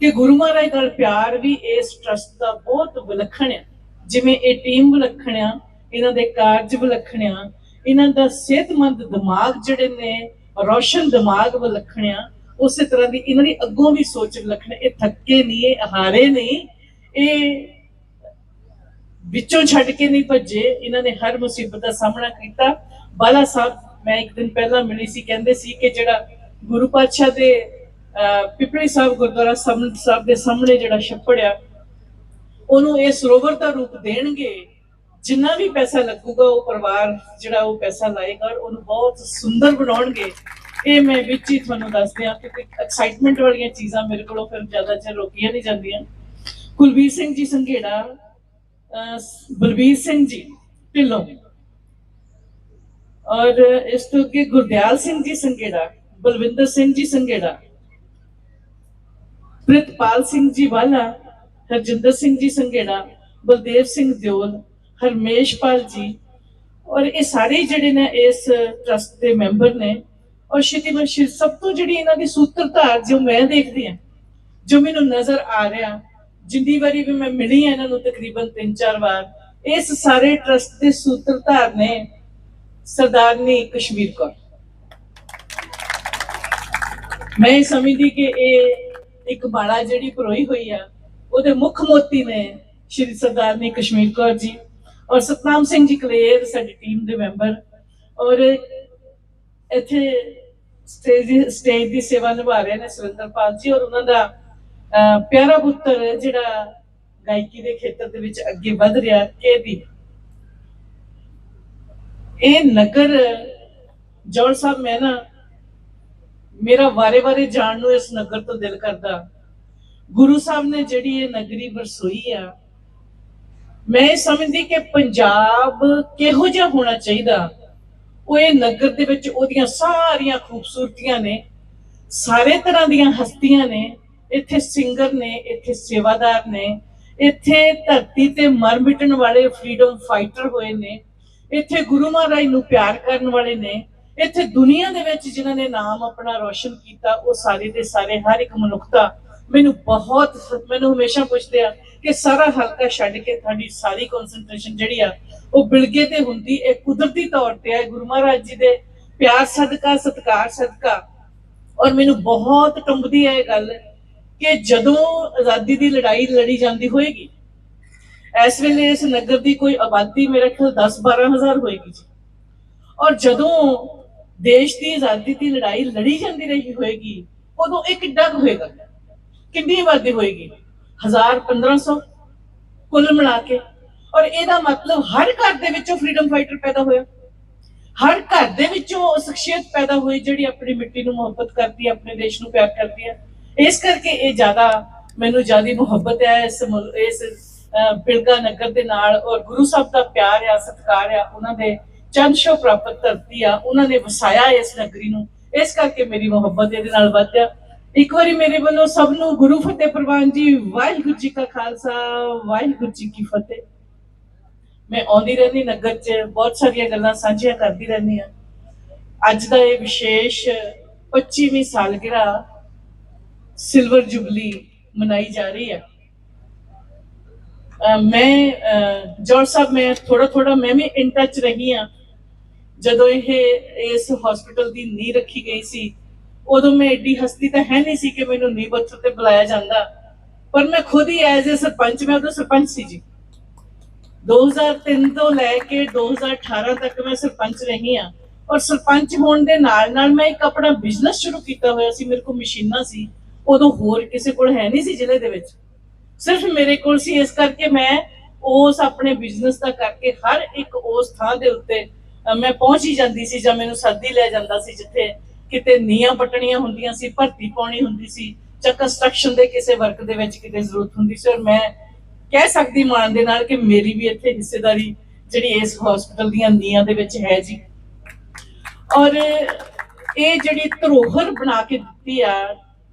ਕਿ ਗੁਰੂ ਮਹਾਰਾਜ ਨਾਲ ਪਿਆਰ ਵੀ ਇਸ ਟਰਸਟ ਦਾ ਬਹੁਤ ਵਿਲੱਖਣ ਹੈ ਜਿਵੇਂ ਇਹ ਟੀਮ ਵਿਲੱਖਣ ਆ ਇਹਨਾਂ ਦੇ ਕਾਰਜ ਵਿਲੱਖਣ ਆ ਇਹਨਾਂ ਦਾ ਸਿਹਤਮੰਦ ਦਿਮਾਗ ਜਿਹੜੇ ਨੇ ਰੋਸ਼ਨ ਦਿਮਾਗ ਵਿਲੱਖਣ ਆ ਉਸੇ ਤਰ੍ਹਾਂ ਦੀ ਇਹਨਾਂ ਦੀ ਅੱਗੋਂ ਵੀ ਸੋਚ ਵਿਲੱਖਣ ਇਹ ਥੱਕੇ ਨਹੀਂ ਇਹ ਹਾਰੇ ਨਹੀਂ ਇਹ ਵਿੱਚੋਂ ਛੱਡ ਕੇ ਨਹੀਂ ਭੱਜੇ ਇਹਨਾਂ ਨੇ ਹਰ ਮੁਸੀਬਤ ਦਾ ਸਾਹਮਣਾ ਕੀਤਾ। ਬਾਲਾ ਸਾਹਿਬ ਮੈਂ ਇੱਕ ਦਿਨ ਪਹਿਲਾਂ ਮਿਲੀ ਸੀ ਕਹਿੰਦੇ ਸੀ ਕਿ ਜਿਹੜਾ ਗੁਰੂ ਪਾਤਸ਼ਾਹ ਦੇ ਅਹ, ਪਿਪਲੀ ਸਾਹਿਬ ਗੁਰਦੁਆਰਾ ਸਾਹਿਬ ਦੇ ਸਾਹਮਣੇ ਜਿਹੜਾ ਛੱਪੜ ਆ ਉਹਨੂੰ ਇਹ ਸਰੋਵਰ ਦਾ ਰੂਪ ਦੇਣਗੇ ਜਿੰਨਾ ਵੀ ਪੈਸਾ ਲੱਗੂਗਾ ਉਹ ਪਰਿਵਾਰ ਜਿਹੜਾ ਉਹ ਪੈਸਾ ਲਾਏਗਾ ਔਰ ਉਹਨੂੰ ਬਹੁਤ ਸੁੰਦਰ ਬਣਾਉਣਗੇ। ਇਹ ਮੈਂ ਵਿੱਚ ਹੀ ਤੁਹਾਨੂੰ ਦੱਸ ਦਿਆਂ ਕਿ ਐਕਸਾਈਟਮੈਂਟ ਵਾਲੀਆਂ ਚੀਜ਼ਾਂ ਮੇਰੇ ਕੋਲੋਂ ਫਿਰ ਜ਼ਿਆਦਾ ਚਿਰ ਰੋਕੀਆਂ ਨਹੀਂ ਜਾਂਦੀਆਂ। ਕੁਲਵੀਰ ਸਿੰਘ ਜੀ ਸੰਘੇੜਾ ਅਹ, ਬਲਬੀਰ ਸਿੰਘ ਜੀ ਢਿੱਲੋਂ। ਔਰ ਇਸ ਤੋਂ ਅੱਗੇ ਗੁਰਦਿਆਲ ਸਿੰਘ ਜੀ ਸੰਘੇੜਾ ਬਲਵਿੰਦਰ ਸਿੰਘ ਜੀ ਸੰਘੇੜਾ। ਪ੍ਰਿਤਪਾਲ ਸਿੰਘ ਜੀ ਵਾਲਾ ਹਰਜਿੰਦਰ ਸਿੰਘ ਜੀ ਸੰਘੇੜਾ, ਬਲਦੇਵ ਸਿੰਘ ਦਿਓਲ ਹਰਮੇਸ਼ਪਾਲ ਜੀ, ਔਰ ਇਹ ਸਾਰੇ ਜਿਹੜੇ ਨੇ ਇਸ ਟਰਸਟ ਦੇ ਮੈਂਬਰ ਨੇ, ਔਰ ਸ਼੍ਰੀਮਤੀ ਸ਼੍ਰੀ ਸਭ ਤੋਂ ਜਿਹੜੀ ਇਹਨਾਂ ਦੀ ਸੂਤਰਧਾਰ ਜੋ ਮੈਂ ਦੇਖਦੀ ਹਾਂ, ਜੋ ਮੈਨੂੰ ਨਜ਼ਰ ਆ ਰਿਹਾ, ਜਿੰਨੀ ਵਾਰੀ ਵੀ ਮੈਂ ਮਿਲੀ ਹਾਂ ਇਹਨਾਂ ਨੂੰ ਤਕਰੀਬਨ 3-4 ਵਾਰ, ਇਸ ਸਾਰੇ ਟਰਸਟ ਦੇ ਸੂਤਰਧਾਰ ਨੇ ਸਰਦਾਰਨੀ ਕਸ਼ਮੀਰ ਕੌਰ। ਮੈਂ ਇਹ ਸਮਝਦੀ ਕਿ ਇਹ ਇੱਕ ਮਾਲਾ ਜਿਹੜੀ ਪਰੋਈ ਹੋਈ ਆ ਉਹਦੇ ਮੁੱਖ ਮੋਤੀ ਨੇ ਸ਼੍ਰੀ ਸਰਦਾਰਨੀ ਕਸ਼ਮੀਰ ਕੌਰ ਜੀ ਔਰ ਸਤਨਾਮ ਸਿੰਘ ਜੀ ਕਲੇਰ ਸਾਡੀ ਟੀਮ ਦੇ ਮੈਂਬਰ ਔਰ ਇੱਥੇ ਸਟੇਜ ਸਟੇਜ ਦੀ ਸੇਵਾ ਨਿਭਾ ਰਹੇ ਨੇ ਸੁਰਿੰਦਰਪਾਲ ਜੀ ਔਰ ਉਹਨਾਂ ਦਾ ਅਹ, ਪਿਆਰਾ ਪੁੱਤਰ ਜਿਹੜਾ ਗਾਇਕੀ ਦੇ ਖੇਤਰ ਦੇ ਵਿੱਚ ਅੱਗੇ ਵਧ ਰਿਹਾ ਕੇਦੀ ਇਹ ਨਗਰ ਜੌਲ ਸਾਹਿਬ ਮੈਂ ਨਾ ਮੇਰਾ ਵਾਰੇ-ਵਾਰੇ ਜਾਣ ਨੂੰ ਇਸ ਨਗਰ ਤੋਂ ਦਿਲ ਕਰਦਾ। ਗੁਰੂ ਸਾਹਿਬ ਨੇ ਜਿਹੜੀ ਇਹ ਨਗਰੀ ਵਰਸੋਈ ਆ, ਮੈਂ ਇਹ ਸਮਝਦੀ ਕਿ ਪੰਜਾਬ ਕਿਹੋ ਜਿਹਾ ਹੋਣਾ ਚਾਹੀਦਾ। ਉਹ ਇਹ ਨਗਰ ਦੇ ਵਿੱਚ ਉਹਦੀਆਂ ਸਾਰੀਆਂ ਖੂਬਸੂਰਤੀਆਂ ਨੇ, ਸਾਰੇ ਤਰ੍ਹਾਂ ਦੀਆਂ ਹਸਤੀਆਂ ਨੇ, ਇੱਥੇ ਸਿੰਗਰ ਨੇ, ਇੱਥੇ ਸੇਵਾਦਾਰ ਨੇ, ਇੱਥੇ ਧਰਤੀ ਤੇ ਮਰ ਮਿਟਣ ਵਾਲੇ ਫਰੀडम ਫਾਈਟਰ ਹੋਏ ਨੇ, ਇੱਥੇ ਗੁਰੂ ਮਹਾਰਾਜ ਨੂੰ ਪਿਆਰ ਕਰਨ ਵਾਲੇ ਨੇ, ਇੱਥੇ ਦੁਨੀਆ ਦੇ ਵਿੱਚ ਜਿਨ੍ਹਾਂ ਨੇ ਨਾਮ ਆਪਣਾ ਰੋਸ਼ਨ ਕੀਤਾ, ਉਹ ਸਾਰੇ ਦੇ ਸਾਰੇ ਹਰ ਇੱਕ ਮਨੁੱਖਤਾ ਮੈਨੂੰ ਬਹੁਤ ਮੈਨੂੰ ਹਮੇਸ਼ਾ ਪੁੱਛਦੇ ਆ ਕਿ ਸਾਰਾ ਹਲਕਾ ਛੱਡ ਕੇ ਤੁਹਾਡੀ ਸਾਰੀ ਕਨਸੈਂਟਰੇਸ਼ਨ ਜਿਹੜੀ ਆ, ਉਹ ਬਿਲਗੇ ਤੇ ਹੁੰਦੀ, ਇਹ ਕੁਦਰਤੀ ਤੌਰ ਤੇ ਆ ਗੁਰੂ ਮਹਾਰਾਜ ਜੀ ਦੇ ਪਿਆਰ ਸਦਕਾ, ਸਤਕਾਰ ਸਦਕਾ। ਔਰ ਮੈਨੂੰ ਬਹੁਤ ਟੁੰਬਦੀ ਹੈ ਇਹ ਗੱਲ ਕਿ ਜਦੋਂ ਆਜ਼ਾਦੀ ਦੀ ਲੜਾਈ ਲੜੀ ਜਾਂਦੀ ਹੋਏਗੀ, ਇਸ ਵੇਲੇ ਇਸ ਨਗਰ ਦੀ ਕੋਈ ਆਬਾਦੀ ਮੇਰੇ ਖਿਆਲ 10 12000 ਹੋਏਗੀ ਜੀ। ਔਰ ਜਦੋਂ ਦੇਸ਼ ਦੀ ਆਜ਼ਾਦੀ ਦੀ ਲੜਾਈ ਲੜੀ ਜਾਂਦੀ ਰਹੀ ਹੋਏਗੀ, ਉਦੋਂ ਇੱਕ ਕਿੱਡਾ ਹੋਏਗਾ। ਕਿੰਨੀ ਆਬਾਦੀ ਹੋਏਗੀ? 1000 1500 ਕੁੱਲ ਮਿਲਾ ਕੇ। ਔਰ ਇਹਦਾ ਮਤਲਬ ਹਰ ਘਰ ਦੇ ਵਿੱਚੋਂ ਫਰੀडम ਫਾਈਟਰ ਪੈਦਾ ਹੋਇਆ। ਹਰ ਘਰ ਦੇ ਵਿੱਚੋਂ ਉਹ ਸ਼ਖਸੀਅਤ ਪੈਦਾ ਹੋਈ ਜਿਹੜੀ ਆਪਣੀ ਮਿੱਟੀ ਨੂੰ ਮੁਹੱਬਤ ਕਰਦੀ ਹੈ ਆਪਣੇ ਦੇਸ਼ ਨੂੰ ਪਿਆਰ ਕਰਦੀ ਹੈ। ਇਸ ਕਰਕੇ ਇਹ ਜ਼ਿਆਦਾ ਮੈਨੂੰ ਜਿਆਦੀ ਮੁਹੱਬਤ ਹੈ। ਇਸ ਮੁਲ- ਇਸ ਅਹ, ਬਿਲਗਾ ਨਗਰ ਦੇ ਨਾਲ ਔਰ ਗੁਰੂ ਸਾਹਿਬ ਦਾ ਪਿਆਰ ਆ ਸਤਿਕਾਰ ਆ ਉਹਨਾਂ ਦੇ ਚੰਦ ਛੋਹ ਪ੍ਰਾਪਤ ਧਰਤੀ ਆ ਉਹਨਾਂ ਨੇ ਵਸਾਇਆ ਇਸ ਨਗਰੀ ਨੂੰ। ਇਸ ਕਰਕੇ ਮੇਰੀ ਮੁਹੱਬਤ ਇਹਦੇ ਨਾਲ ਵਧਿਆ ਇੱਕ ਵਾਰੀ ਮੇਰੇ ਵੱਲੋਂ ਸਭ ਨੂੰ ਗੁਰੂ ਫਤਿਹ ਪ੍ਰਵਾਨ ਜੀ ਵਾਹਿਗੁਰੂ ਜੀ ਕਾ ਖਾਲਸਾ ਵਾਹਿਗੁਰੂ ਜੀ ਕੀ ਫਤਿਹ। ਮੈਂ ਆਉਂਦੀ ਰਹਿੰਦੀ ਨਗਰ 'ਚ ਬਹੁਤ ਸਾਰੀਆਂ ਗੱਲਾਂ ਸਾਂਝੀਆਂ ਕਰਦੀ ਰਹਿੰਦੀ ਆ ਅੱਜ ਦਾ ਇਹ ਵਿਸ਼ੇਸ਼ 25ਵੀਂ ਸਾਲਗਿਰਾ ਸਿਲਵਰ ਜੁਬਲੀ ਮਨਾਈ ਜਾ ਰਹੀ ਹੈ। ਮੈਂ ਅਹ, ਜੋਰ ਸਾਹਿਬ ਮੈਂ ਥੋੜਾ ਥੋੜਾ ਮੈਂ ਵੀ ਇਨ ਟੱਚ ਰਹੀ ਆ ਜਦੋਂ ਇਹ ਇਸ ਹਸਪੀਟਲ ਦੀ ਨੀਂਹ ਰੱਖੀ ਗਈ ਸੀ ਉਦੋਂ ਮੈਂ ਏਡੀ ਹਸਤੀ ਤਾਂ ਹੈ ਨਹੀਂ ਸੀ ਕਿ ਮੈਨੂੰ ਨੀਂਹ ਪੱਥਰ ਤੇ ਬੁਲਾਇਆ ਜਾਂਦਾ। ਪਰ ਮੈਂ ਖੁਦ ਹੀ ਐਜ਼ ਅ ਸਰਪੰਚ, ਮੈਂ ਉਦੋਂ ਸਰਪੰਚ ਸੀ ਜੀ। 2003 ਤੋਂ ਲੈ ਕੇ 2018 ਤੱਕ ਮੈਂ ਸਰਪੰਚ ਰਹੀ ਆ ਔਰ ਸਰਪੰਚ ਹੋਣ ਦੇ ਨਾਲ ਨਾਲ ਮੈਂ ਇੱਕ ਆਪਣਾ ਬਿਜ਼ਨਸ ਸ਼ੁਰੂ ਕੀਤਾ ਹੋਇਆ ਸੀ, ਮੇਰੇ ਕੋਲ ਮਸ਼ੀਨਾਂ ਸੀ। ਉਦੋਂ ਹੋਰ ਕਿਸੇ ਕੋਲ ਹੈ ਨਹੀਂ ਸੀ ਜ਼ਿਲ੍ਹੇ ਦੇ ਵਿੱਚ। ਸਿਰਫ ਮੇਰੇ ਕੋਲ ਸੀ, ਇਸ ਕਰਕੇ ਮੈਂ ਉਸ ਆਪਣੇ ਬਿਜ਼ਨਸ ਦਾ ਕਰਕੇ ਹਰ ਇੱਕ ਉਸ ਥਾਂ ਦੇ ਉੱਤੇ ਮੈਂ ਪਹੁੰਚ ਹੀ ਜਾਂਦੀ ਸੀ ਜਾਂ ਮੈਨੂੰ ਸੱਦੀ ਲੈ ਜਾਂਦਾ ਸੀ ਜਿੱਥੇ ਕਿਤੇ ਨੀਆਂ ਪਟਣੀਆਂ ਹੁੰਦੀਆਂ ਸੀ, ਭਰਤੀ ਪਾਉਣੀ ਹੁੰਦੀ ਸੀ ਜਾਂ ਕੰਸਟਰਕਸ਼ਨ ਦੇ ਕਿਸੇ ਵਰਕ ਦੇ ਵਿੱਚ ਕਿਤੇ ਜ਼ਰੂਰਤ ਹੁੰਦੀ ਸੀ ਔਰ ਮੈਂ ਕਹਿ ਸਕਦੀ ਮਾਣ ਦੇ ਨਾਲ ਕਿ ਮੇਰੀ ਵੀ ਇੱਥੇ ਹਿੱਸੇਦਾਰੀ ਜਿਹੜੀ ਇਸ ਹਸਪੀਟਲ ਦੀਆਂ ਨੀਆਂ ਦੇ ਵਿੱਚ ਹੈ ਜੀ। ਔਰ ਇਹ ਜਿਹੜੀ ਧਰੋਹਰ ਬਣਾ ਕੇ ਦਿੱਤੀ ਆ,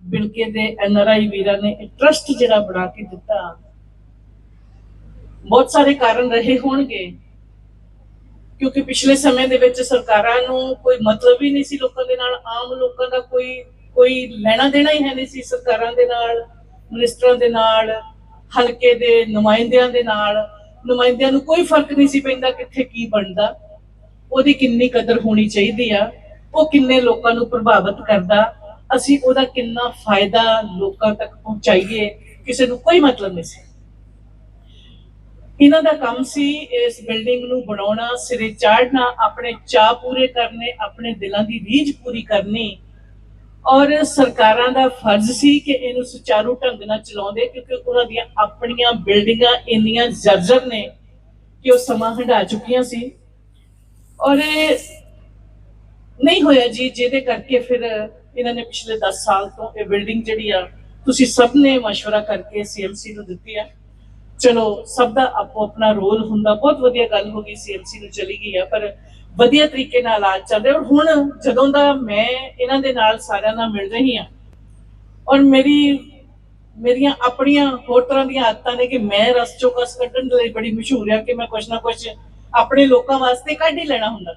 ਬਿਲਕੇ ਦੇ ਐਨਆਰਆਈ ਵੀਰਾਂ ਨੇ ਟਰਸਟ ਜਿਹੜਾ ਬਣਾ ਕੇ ਦਿੱਤਾ, ਬਹੁਤ ਸਾਰੇ ਕਾਰਨ ਰਹੇ ਹੋਣਗੇ। ਕਿਉਂਕਿ ਪਿਛਲੇ ਸਮੇਂ ਦੇ ਵਿੱਚ ਸਰਕਾਰਾਂ ਨੂੰ ਕੋਈ ਮਤਲਬ ਹੀ ਨਹੀਂ ਸੀ ਲੋਕਾਂ ਦੇ ਨਾਲ, ਆਮ ਲੋਕਾਂ ਦਾ ਕੋਈ ਕੋਈ ਲੈਣਾ ਦੇਣਾ ਹੀ ਹੈ ਨਹੀਂ ਸੀ ਸਰਕਾਰਾਂ ਦੇ ਨਾਲ, ਮਿਨਿਸਟਰਾਂ ਦੇ ਨਾਲ, ਹਲਕੇ ਦੇ ਨੁਮਾਇੰਦਿਆਂ ਦੇ ਨਾਲ। ਨੁਮਾਇੰਦਿਆਂ ਨੂੰ ਕੋਈ ਫ਼ਰਕ ਨਹੀਂ ਸੀ ਪੈਂਦਾ ਕਿੱਥੇ ਕੀ ਬਣਦਾ। ਉਹਦੀ ਕਿੰਨੀ ਕਦਰ ਹੋਣੀ ਚਾਹੀਦੀ ਆ, ਉਹ ਕਿੰਨੇ ਲੋਕਾਂ ਨੂੰ ਪ੍ਰਭਾਵਿਤ ਕਰਦਾ। ਅਸੀਂ ਉਹਦਾ ਕਿੰਨਾ ਫਾਇਦਾ ਲੋਕਾਂ ਤੱਕ ਪਹੁੰਚਾਈਏ, ਕਿਸੇ ਨੂੰ ਕੋਈ ਮਤਲਬ ਨਹੀਂ ਸੀ। ਇਹਨਾਂ ਦਾ ਕੰਮ ਸੀ ਇਸ ਬਿਲਡਿੰਗ ਨੂੰ ਬਣਾਉਣਾ ਸਿਰੇ ਚਾੜਨਾ ਆਪਣੇ ਚਾਹ ਪੂਰੇ ਕਰਨੇ ਆਪਣੇ ਦਿਲਾਂ ਦੀ ਰੀਝ ਪੂਰੀ ਕਰਨੀ ਔਰ ਸਰਕਾਰਾਂ ਦਾ ਫਰਜ਼ ਸੀ ਕਿ ਇਹਨੂੰ ਸੁਚਾਰੂ ਢੰਗ ਨਾਲ ਚਲਾਉਂਦੇ ਕਿਉਂਕਿ ਉਹਨਾਂ ਦੀਆਂ ਆਪਣੀਆਂ ਬਿਲਡਿੰਗਾਂ ਇੰਨੀਆਂ ਜਰਜਰ ਨੇ ਕਿ ਉਹ ਸਮਾਂ ਹੰਢਾ ਚੁੱਕੀਆਂ ਸੀ ਔਰ ਇਹ ਨਹੀਂ ਹੋਇਆ ਜੀ ਜਿਹਦੇ ਕਰਕੇ ਫਿਰ ਇਹਨਾਂ ਨੇ ਪਿਛਲੇ 10 ਸਾਲ ਤੋਂ ਇਹ ਬਿਲਡਿੰਗ ਜਿਹੜੀ ਆ ਤੁਸੀਂ ਸਭ ਨੇ مشورہ ਕਰਕੇ ਸੀਐਮਸੀ ਨੂੰ ਦਿੱਤੀ ਆ ਚਲੋ, ਸਭ ਦਾ ਆਪੋ ਆਪਣਾ ਰੋਲ ਹੁੰਦਾ। ਬਹੁਤ ਵਧੀਆ ਗੱਲ ਹੋ ਗਈ ਸੀਐਮਸੀ ਨੂੰ ਚਲੀ ਗਈ ਆ, ਪਰ ਵਧੀਆ ਤਰੀਕੇ ਨਾਲ ਆ ਚੱਲ ਰਿਹਾ। ਹੁਣ ਜਦੋਂ ਦਾ ਮੈਂ ਇਹਨਾਂ ਦੇ ਨਾਲ ਸਾਰਿਆਂ ਨਾਲ ਮਿਲ ਰਹੀ ਆ ਔਰ ਮੇਰੀ, ਮੇਰੀਆਂ ਆਪਣੀਆਂ ਹੋਰ ਤਰ੍ਹਾਂ ਦੀਆਂ ਆਦਤਾਂ ਨੇ ਕਿ ਮੈਂ ਰਸ ਚੋਂ ਕਸ ਕੱਢਣ ਦੇ ਲਈ ਬੜੀ ਮਸ਼ਹੂਰ ਆ ਕਿ ਮੈਂ ਕੁਛ ਨਾ ਕੁਛ ਆਪਣੇ ਲੋਕਾਂ ਵਾਸਤੇ ਕੱਢ ਹੀ ਲੈਣਾ ਹੁੰਦਾ।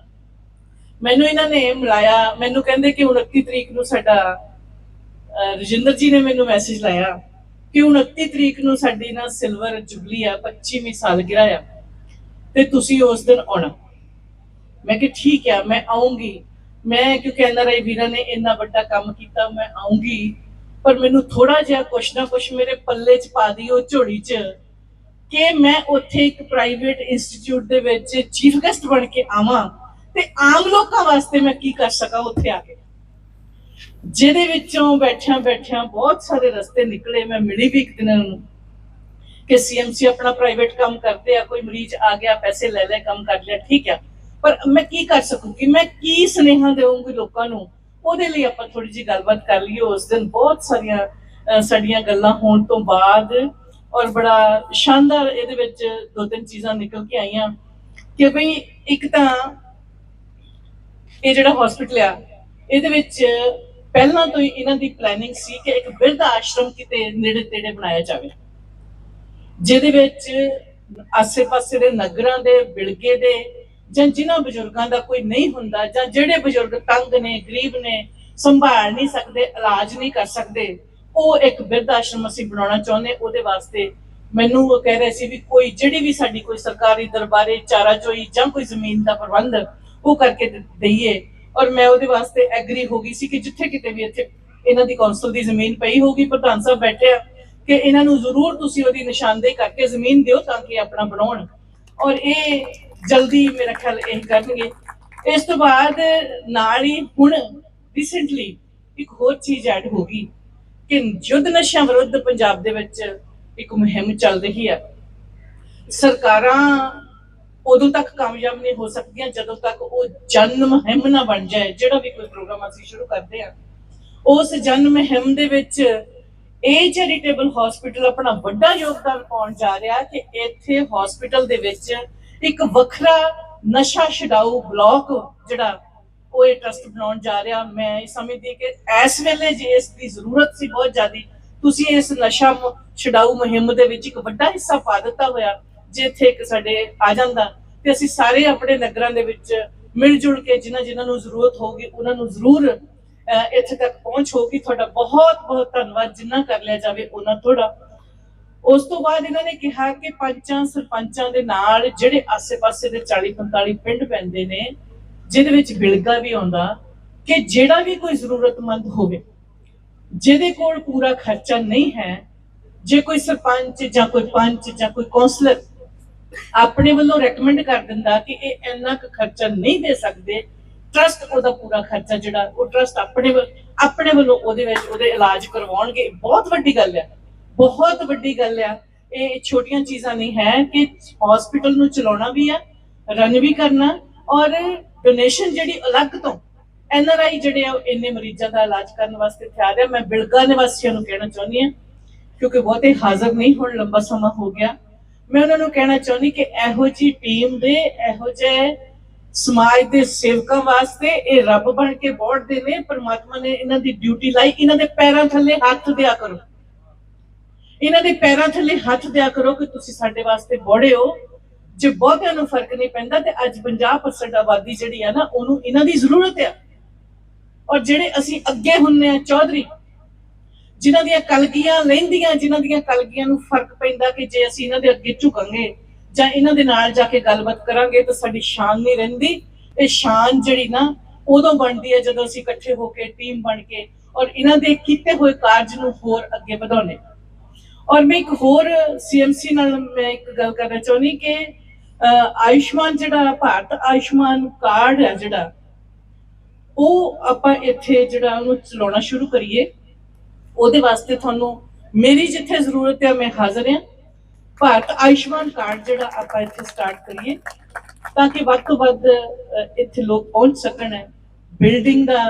ਮੈਨੂੰ ਇਹਨਾਂ ਨੇ ਮਿਲਾਇਆ, ਮੈਨੂੰ ਕਹਿੰਦੇ ਕਿ 29 ਤਰੀਕ ਨੂੰ ਸਾਡਾ ਰਜਿੰਦਰ ਜੀ ਨੇ ਮੈਨੂੰ ਮੈਸੇਜ ਲਾਇਆ ਕਿ 29 ਤਰੀਕ ਨੂੰ ਸਾਡੀ ਨਾ ਸਿਲਵਰ ਜੁਬਲੀ ਆ 25ਵੀਂ ਸਾਲਗਿਰਾ ਆ ਤੇ ਤੁਸੀਂ ਉਸ ਦਿਨ ਆਉਣਾ। ਮੈਂ ਕਿ ਠੀਕ ਆ, ਮੈਂ ਆਉਂਗੀ ਮੈਂ ਕਿਉਂਕਿ ਐਨਆਰਆਈ ਵੀਰਾਂ ਨੇ ਇੰਨਾ ਵੱਡਾ ਕੰਮ ਕੀਤਾ, ਮੈਂ ਆਉਂਗੀ ਪਰ ਮੈਨੂੰ ਥੋੜਾ ਜਿਹਾ ਕੁਛ ਨਾ ਕੁਛ ਮੇਰੇ ਪੱਲੇ 'ਚ ਪਾ ਦਿਓ ਝੋਲੀ 'ਚ ਕਿ ਮੈਂ ਉੱਥੇ ਇੱਕ ਪ੍ਰਾਈਵੇਟ ਇੰਸਟੀਚਿਊਟ ਦੇ ਵਿੱਚ ਚੀਫ ਗੈਸਟ ਬਣ ਕੇ ਆਵਾਂ ਤੇ ਆਮ ਲੋਕਾਂ ਵਾਸਤੇ ਮੈਂ ਕੀ ਕਰ ਸਕਾਂ ਉੱਥੇ ਆ ਕੇ? ਜਿਹਦੇ ਵਿੱਚੋਂ ਬੈਠਿਆਂ ਬੈਠਿਆਂ ਬਹੁਤ ਸਾਰੇ ਰਸਤੇ ਨਿਕਲੇ, ਮੈਂ ਮਿਲੀ ਵੀ ਇੱਕ ਦਿਨ ਇਹਨਾਂ ਕਿ ਸੀਐਮਸੀ ਆਪਣਾ ਪ੍ਰਾਈਵੇਟ ਕੰਮ ਕਰਦੇ ਆ, ਕੋਈ ਮਰੀਜ਼ ਆ ਗਿਆ, ਪੈਸੇ ਲੈ ਲੈ, ਕੰਮ ਕਰ ਲਿਆ, ਠੀਕ ਆ। ਪਰ ਮੈਂ ਕੀ ਕਰ ਸਕੂੰਗੀ ਮੈਂ ਕੀ ਸੁਨੇਹਾ ਦੇਵਾਂਗੀ ਲੋਕਾਂ ਨੂੰ? ਉਹਦੇ ਲਈ ਆਪਾਂ ਥੋੜੀ ਜਿਹੀ ਗੱਲਬਾਤ ਕਰ ਲਈਏ। ਉਸ ਦਿਨ ਬਹੁਤ ਸਾਰੀਆਂ ਸਾਡੀਆਂ ਗੱਲਾਂ ਹੋਣ ਤੋਂ ਬਾਅਦ ਔਰ ਬੜਾ ਸ਼ਾਨਦਾਰ ਇਹਦੇ ਵਿੱਚ ਦੋ ਤਿੰਨ ਚੀਜ਼ਾਂ ਨਿਕਲ ਕੇ ਆਈਆਂ ਕਿ ਭਈ ਇੱਕ ਤਾਂ ਇਹ ਜਿਹੜਾ ਹਸਪੀਟਲ ਆ, ਇਹਦੇ ਵਿੱਚ ਪਹਿਲਾਂ ਤੋਂ ਹੀ ਇਹਨਾਂ ਦੀ ਪਲੈਨਿੰਗ ਸੀ ਕਿ ਇੱਕ ਬਿਰਧ ਆਸ਼ਰਮ ਕਿਤੇ ਨੇੜੇ ਤੇੜੇ ਬਣਾਇਆ ਜਾਵੇ। ਜਿਹਦੇ ਵਿੱਚ ਆਸੇ-ਪਾਸੇ ਦੇ ਨਗਰਾਂ ਦੇ, ਬਿਲਗੇ ਦੇ ਜਾਂ ਜਿਨ੍ਹਾਂ ਬਜ਼ੁਰਗਾਂ ਦਾ ਕੋਈ ਨਹੀਂ ਹੁੰਦਾ ਜਾਂ ਜਿਹੜੇ ਬਜ਼ੁਰਗ ਤੰਗ ਨੇ, ਗਰੀਬ ਨੇ, ਸੰਭਾਲ ਨਹੀਂ ਸਕਦੇ, ਇਲਾਜ ਨਹੀਂ ਕਰ ਸਕਦੇ, ਉਹ ਇੱਕ ਬਿਰਧ ਆਸ਼ਰਮ ਅਸੀਂ ਬਣਾਉਣਾ ਚਾਹੁੰਦੇ ਉਹਦੇ ਵਾਸਤੇ ਮੈਨੂੰ ਉਹ ਕਹਿ ਰਹੇ ਸੀ ਵੀ ਕੋਈ ਜਿਹੜੀ ਵੀ ਸਾਡੀ ਕੋਈ ਸਰਕਾਰੀ ਦਰਬਾਰੇ ਚਾਰਾ ਚੋਈ ਜਾਂ ਕੋਈ ਜ਼ਮੀਨ ਦਾ ਪ੍ਰਬੰਧ ਉਹ ਕਰਕੇ ਦ- ਦਈਏ। ਔਰ ਮੈਂ ਉਹਦੇ ਵਾਸਤੇ ਐਗਰੀ ਹੋ ਗਈ ਸੀ ਕਿ ਜਿੱਥੇ ਕਿਤੇ ਵੀ ਇੱਥੇ ਇਹਨਾਂ ਦੀ ਕੌਂਸਲ ਦੀ ਜ਼ਮੀਨ ਪਈ ਹੋਊਗੀ, ਪ੍ਰਧਾਨ ਸਾਹਿਬ ਬੈਠੇ ਆ ਕਿ ਇਹਨਾਂ ਨੂੰ ਜ਼ਰੂਰ ਤੁਸੀਂ ਉਹਦੀ ਨਿਸ਼ਾਨਦੇਹੀ ਕਰਕੇ ਜ਼ਮੀਨ ਦਿਓ ਤਾਂ ਕਿ ਆਪਣਾ ਬਣਾਉਣ। ਔਰ ਇਹ ਜਲਦੀ ਮੇਰਾ ਖਿਆਲ ਇਹ ਕਰਨਗੇ। ਇਸ ਤੋਂ ਬਾਅਦ ਨਾਲ ਹੀ ਹੁਣ ਰੀਸੈਂਟਲੀ ਇੱਕ ਹੋਰ ਚੀਜ਼ ਐਡ ਹੋ ਗਈ ਕਿ ਯੁੱਧ ਨਸ਼ਿਆਂ ਵਿਰੁੱਧ ਪੰਜਾਬ ਦੇ ਵਿੱਚ ਇੱਕ ਮੁਹਿੰਮ ਚੱਲ ਰਹੀ ਹੈ ਸਰਕਾਰਾਂ ਉਦੋਂ ਤੱਕ ਕਾਮਯਾਬ ਨਹੀਂ ਹੋ ਸਕਦੀਆਂ, ਜਦੋਂ ਤੱਕ ਉਹ ਜਨ ਮੁਹਿੰਮ ਨਾ ਬਣ ਜਾਏ, ਜਿਹੜਾ ਵੀ ਕੋਈ ਪ੍ਰੋਗਰਾਮ ਅਸੀਂ ਸ਼ੁਰੂ ਕਰਦੇ ਹਾਂ। ਉਸ ਜਨ ਮੁਹਿੰਮ ਦੇ ਵਿੱਚ ਇਹ ਚੈਰੀਟੇਬਲ ਹਸਪੀਟਲ ਆਪਣਾ ਵੱਡਾ ਯੋਗਦਾਨ ਪਾਉਣ ਜਾ ਰਿਹਾ ਕਿ ਇੱਥੇ ਹਸਪੀਟਲ ਦੇ ਵਿੱਚ ਇੱਕ ਵੱਖਰਾ ਨਸ਼ਾ ਛਡਾਊ ਬਲਾਕ ਜਿਹੜਾ ਉਹ ਇਹ ਟਰਸਟ ਬਣਾਉਣ ਜਾ ਰਿਹਾ। ਮੈਂ ਇਹ ਸਮਝਦੀ ਕਿ ਇਸ ਵੇਲੇ ਜੇ ਇਸ ਦੀ ਜ਼ਰੂਰਤ ਸੀ ਬਹੁਤ ਜ਼ਿਆਦੀ, ਤੁਸੀਂ ਇਸ ਨਸ਼ਾ ਮ- ਛਡਾਊ ਮੁਹਿੰਮ ਦੇ ਵਿੱਚ ਇੱਕ ਵੱਡਾ ਹਿੱਸਾ ਪਾ ਦਿੱਤਾ ਹੋਇਆ। ਜੇ ਇੱਥੇ ਇੱਕ ਸਾਡੇ ਆ ਜਾਂਦਾ ਤੇ ਅਸੀਂ ਸਾਰੇ ਆਪਣੇ ਨਗਰਾਂ ਦੇ ਵਿੱਚ ਮਿਲ ਜੁਲ ਕੇ ਜਿਨ੍ਹਾਂ ਜਿਨ੍ਹਾਂ ਨੂੰ ਜ਼ਰੂਰਤ ਹੋਗੀ ਉਹਨਾਂ ਨੂੰ ਜ਼ਰੂਰ ਅਹ, ਇੱਥੇ ਤੱਕ ਪਹੁੰਚ ਹੋਗੀ ਤੁਹਾਡਾ ਬਹੁਤ ਬਹੁਤ ਧੰਨਵਾਦ ਜਿੰਨਾ ਕਰ ਲਿਆ ਜਾਵੇ ਉਹਨਾਂ ਤੁਹਾਡਾ। ਉਸ ਤੋਂ ਬਾਅਦ ਇਹਨਾਂ ਨੇ ਕਿਹਾ ਕਿ ਪੰਚਾਂ ਸਰਪੰਚਾਂ ਦੇ ਨਾਲ ਜਿਹੜੇ ਆਸੇ-ਪਾਸੇ ਦੇ 40 45 ਪਿੰਡ ਪੈਂਦੇ ਨੇ ਜਿਹਦੇ ਵਿੱਚ ਬਿਲਗਾ ਵੀ ਆਉਂਦਾ ਕਿ ਜਿਹੜਾ ਵੀ ਕੋਈ ਜ਼ਰੂਰਤਮੰਦ ਹੋਵੇ ਜਿਹਦੇ ਕੋਲ ਪੂਰਾ ਖਰਚਾ ਨਹੀਂ ਹੈ ਜੇ ਕੋਈ ਸਰਪੰਚ ਜਾਂ ਕੋਈ ਪੰਚ ਜਾਂ ਕੋਈ ਕੌਂਸਲਰ ਆਪਣੇ ਵੱਲੋਂ ਰეკਮੈਂਡ ਕਰ ਦਿੰਦਾ ਕਿ ਇਹ ਇੰਨਾ ਕੁ ਖਰਚਾ ਨਹੀਂ ਦੇ ਸਕਦੇ। ਟਰਸਟ ਉਹਦਾ ਪੂਰਾ ਖਰਚਾ ਜਿਹੜਾ, ਉਹ ਟਰਸਟ ਆਪਣੇ ਆਪਣੇ ਵੱਲੋਂ ਉਹਦੇ ਵਿੱਚ ਉਹਦੇ ਇਲਾਜ ਕਰਵਾਉਣਗੇ। ਬਹੁਤ ਵੱਡੀ ਗੱਲ ਹੈ ਬਹੁਤ ਵੱਡੀ ਗੱਲ ਹੈ ਇਹ ਛੋਟੀਆਂ ਚੀਜ਼ਾਂ ਨਹੀਂ ਹੈ ਕਿ ਹਸਪੀਟਲ ਨੂੰ ਚਲਾਉਣਾ ਵੀ ਹੈ ਰਨ ਵੀ ਕਰਨਾ, ਔਰ ਡੋਨੇਸ਼ਨ ਜਿਹੜੀ ਅਲੱਗ ਤੋਂ ਐਨ ਆਰ ਆਈ ਜਿਹੜੇ ਆ, ਉਹ ਇੰਨੇ ਮਰੀਜ਼ਾਂ ਦਾ ਇਲਾਜ ਕਰਨ ਵਾਸਤੇ ਤਿਆਰ ਹੈ ਮੈਂ ਬਿਲਗਾ ਨਿਵਾਸੀਆਂ ਨੂੰ ਕਹਿਣਾ ਚਾਹੁੰਦੀ ਹਾਂ ਕਿਉਂਕਿ ਬਹੁਤੇ ਹਾਜ਼ਰ ਨਹੀਂ ਹੁਣ, ਲੰਬਾ ਸਮਾਂ ਹੋ ਗਿਆ। ਮੈਂ ਉਹਨਾਂ ਨੂੰ ਕਹਿਣਾ ਚਾਹੁੰਦੀ ਕਿ ਇਹੋ ਜੀ ਟੀਮ ਦੇ, ਇਹੋ ਜਿਹੇ ਸਮਾਜ ਦੇ ਸੇਵਕਾਂ ਵਾਸਤੇ ਇਹ ਰੱਬ ਬਣ ਕੇ ਬੋੜਦੇ ਨੇ, ਪਰਮਾਤਮਾ ਨੇ ਇਹਨਾਂ ਦੀ ਡਿਊਟੀ ਲਾਈ, ਇਹਨਾਂ ਦੇ ਪੈਰਾਂ ਥੱਲੇ ਹੱਥ ਦਿਆ ਕਰੋ। ਇਹਨਾਂ ਦੇ ਪੈਰਾਂ ਥੱਲੇ ਹੱਥ ਦਿਆ ਕਰੋ ਕਿ ਤੁਸੀਂ ਸਾਡੇ ਵਾਸਤੇ ਬੋੜੇ ਹੋ। ਜੇ ਬਹੁਤਿਆਂ ਨੂੰ ਫ਼ਰਕ ਨਹੀਂ ਪੈਂਦਾ ਤੇ ਅੱਜ 50% ਆਬਾਦੀ ਜਿਹੜੀ ਆ ਨਾ, ਉਹਨੂੰ ਇਹਨਾਂ ਦੀ ਜ਼ਰੂਰਤ ਆ। ਔਰ ਜਿਹੜੇ ਅਸੀਂ ਅੱਗੇ ਹੁੰਨੇ ਆ, ਚੌਧਰੀ ਜਿਨ੍ਹਾਂ ਦੀਆਂ ਕਲਗੀਆਂ ਲੈਂਦੀਆਂ ਜਿਨ੍ਹਾਂ ਦੀਆਂ ਕਲਗੀਆਂ ਨੂੰ ਫ਼ਰਕ ਪੈਂਦਾ ਕਿ ਜੇ ਅਸੀਂ ਇਹਨਾਂ ਦੇ ਅੱਗੇ ਝੁਕਾਂਗੇ ਜਾਂ ਇਹਨਾਂ ਦੇ ਨਾਲ ਜਾ ਕੇ ਗੱਲਬਾਤ ਕਰਾਂਗੇ ਤਾਂ ਸਾਡੀ ਸ਼ਾਨ ਨਹੀਂ ਰਹਿੰਦੀ। ਇਹ ਸ਼ਾਨ ਜਿਹੜੀ ਨਾ ਉਦੋਂ ਬਣਦੀ ਹੈ ਜਦੋਂ ਅਸੀਂ ਇਕੱਠੇ ਹੋ ਕੇ ਟੀਮ ਬਣ ਕੇ ਔਰ ਇਹਨਾਂ ਦੇ ਕੀਤੇ ਹੋਏ ਕਾਰਜ ਨੂੰ ਹੋਰ ਅੱਗੇ ਵਧਾਉਣੇ ਔਰ ਮੈਂ ਇੱਕ ਹੋਰ ਸੀਐਮਸੀ ਨਾਲ ਮੈਂ ਇੱਕ ਗੱਲ ਕਰਨਾ ਚਾਹੁੰਦੀ ਕਿ ਅਹ, ਆਯੁਸ਼ਮਾਨ ਜਿਹੜਾ ਭਾਰਤ ਆਯੁਸ਼ਮਾਨ ਕਾਰਡ ਹੈ ਜਿਹੜਾ ਉਹ ਆਪਾਂ ਇੱਥੇ ਜਿਹੜਾ ਉਹਨੂੰ ਚਲਾਉਣਾ ਸ਼ੁਰੂ ਕਰੀਏ। ਉਹਦੇ ਵਾਸਤੇ ਤੁਹਾਨੂੰ ਮੇਰੀ ਜਿੱਥੇ ਜ਼ਰੂਰਤ ਹੈ, ਮੈਂ ਹਾਜ਼ਰ ਹਾਂ। ਭਾਰਤ ਆਯੁਸ਼ਮਾਨ ਕਾਰਡ ਜਿਹੜਾ ਆਪਾਂ ਇੱਥੇ ਸਟਾਰਟ ਕਰੀਏ, ਤਾਂ ਕਿ ਵੱਧ ਤੋਂ ਵੱਧ ਇੱਥੇ ਲੋਕ ਪਹੁੰਚ ਸਕਣ। ਬਿਲਡਿੰਗ ਦਾ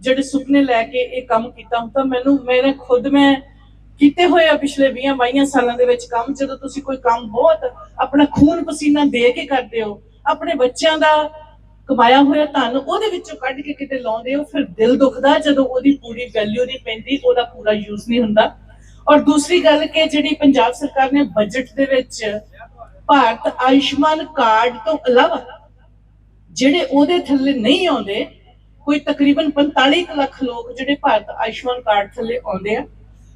ਜਿਹੜੇ ਸੁਪਨੇ ਲੈ ਕੇ ਇਹ ਕੰਮ ਕੀਤਾ ਹੁੰਦਾ ਮੈਨੂੰ, ਮੇਰੇ ਖੁਦ ਮੈਂ ਕੀਤੇ ਹੋਏ ਆ ਪਿਛਲੇ 20 22 ਸਾਲਾਂ ਦੇ ਵਿੱਚ ਕੰਮ, ਜਦੋਂ ਤੁਸੀਂ ਕੋਈ ਕੰਮ ਬਹੁਤ ਆਪਣਾ ਖੂਨ ਪਸੀਨਾ ਦੇ ਕੇ ਕਰਦੇ ਹੋ, ਆਪਣੇ ਬੱਚਿਆਂ ਦਾ ਕਮਾਇਆ ਹੋਇਆ ਧਨ ਉਹਦੇ ਵਿੱਚੋਂ ਕੱਢ ਕੇ ਕਿਤੇ ਲਾਉਂਦੇ ਹੋ, ਫਿਰ ਦਿਲ ਦੁਖਦਾ ਜਦੋਂ ਉਹਦੀ ਪੂਰੀ ਵੈਲਿਊ ਨਹੀਂ ਪੈਂਦੀ, ਉਹਦਾ ਪੂਰਾ ਯੂਜ਼ ਨਹੀਂ ਹੁੰਦਾ। ਔਰ ਦੂਸਰੀ ਗੱਲ ਕਿ ਜਿਹੜੀ ਪੰਜਾਬ ਸਰਕਾਰ ਨੇ ਬਜਟ ਦੇ ਵਿੱਚ ਭਾਰਤ ਆਯੁਸ਼ਮਾਨ ਕਾਰਡ ਤੋਂ ਇਲਾਵਾ ਜਿਹੜੇ ਉਹਦੇ ਥੱਲੇ ਨਹੀਂ ਆਉਂਦੇ, ਕੋਈ ਤਕਰੀਬਨ 45 ਲੱਖ ਲੋਕ ਜਿਹੜੇ ਭਾਰਤ ਆਯੁਸ਼ਮਾਨ ਕਾਰਡ ਥੱਲੇ ਆਉਂਦੇ ਆ।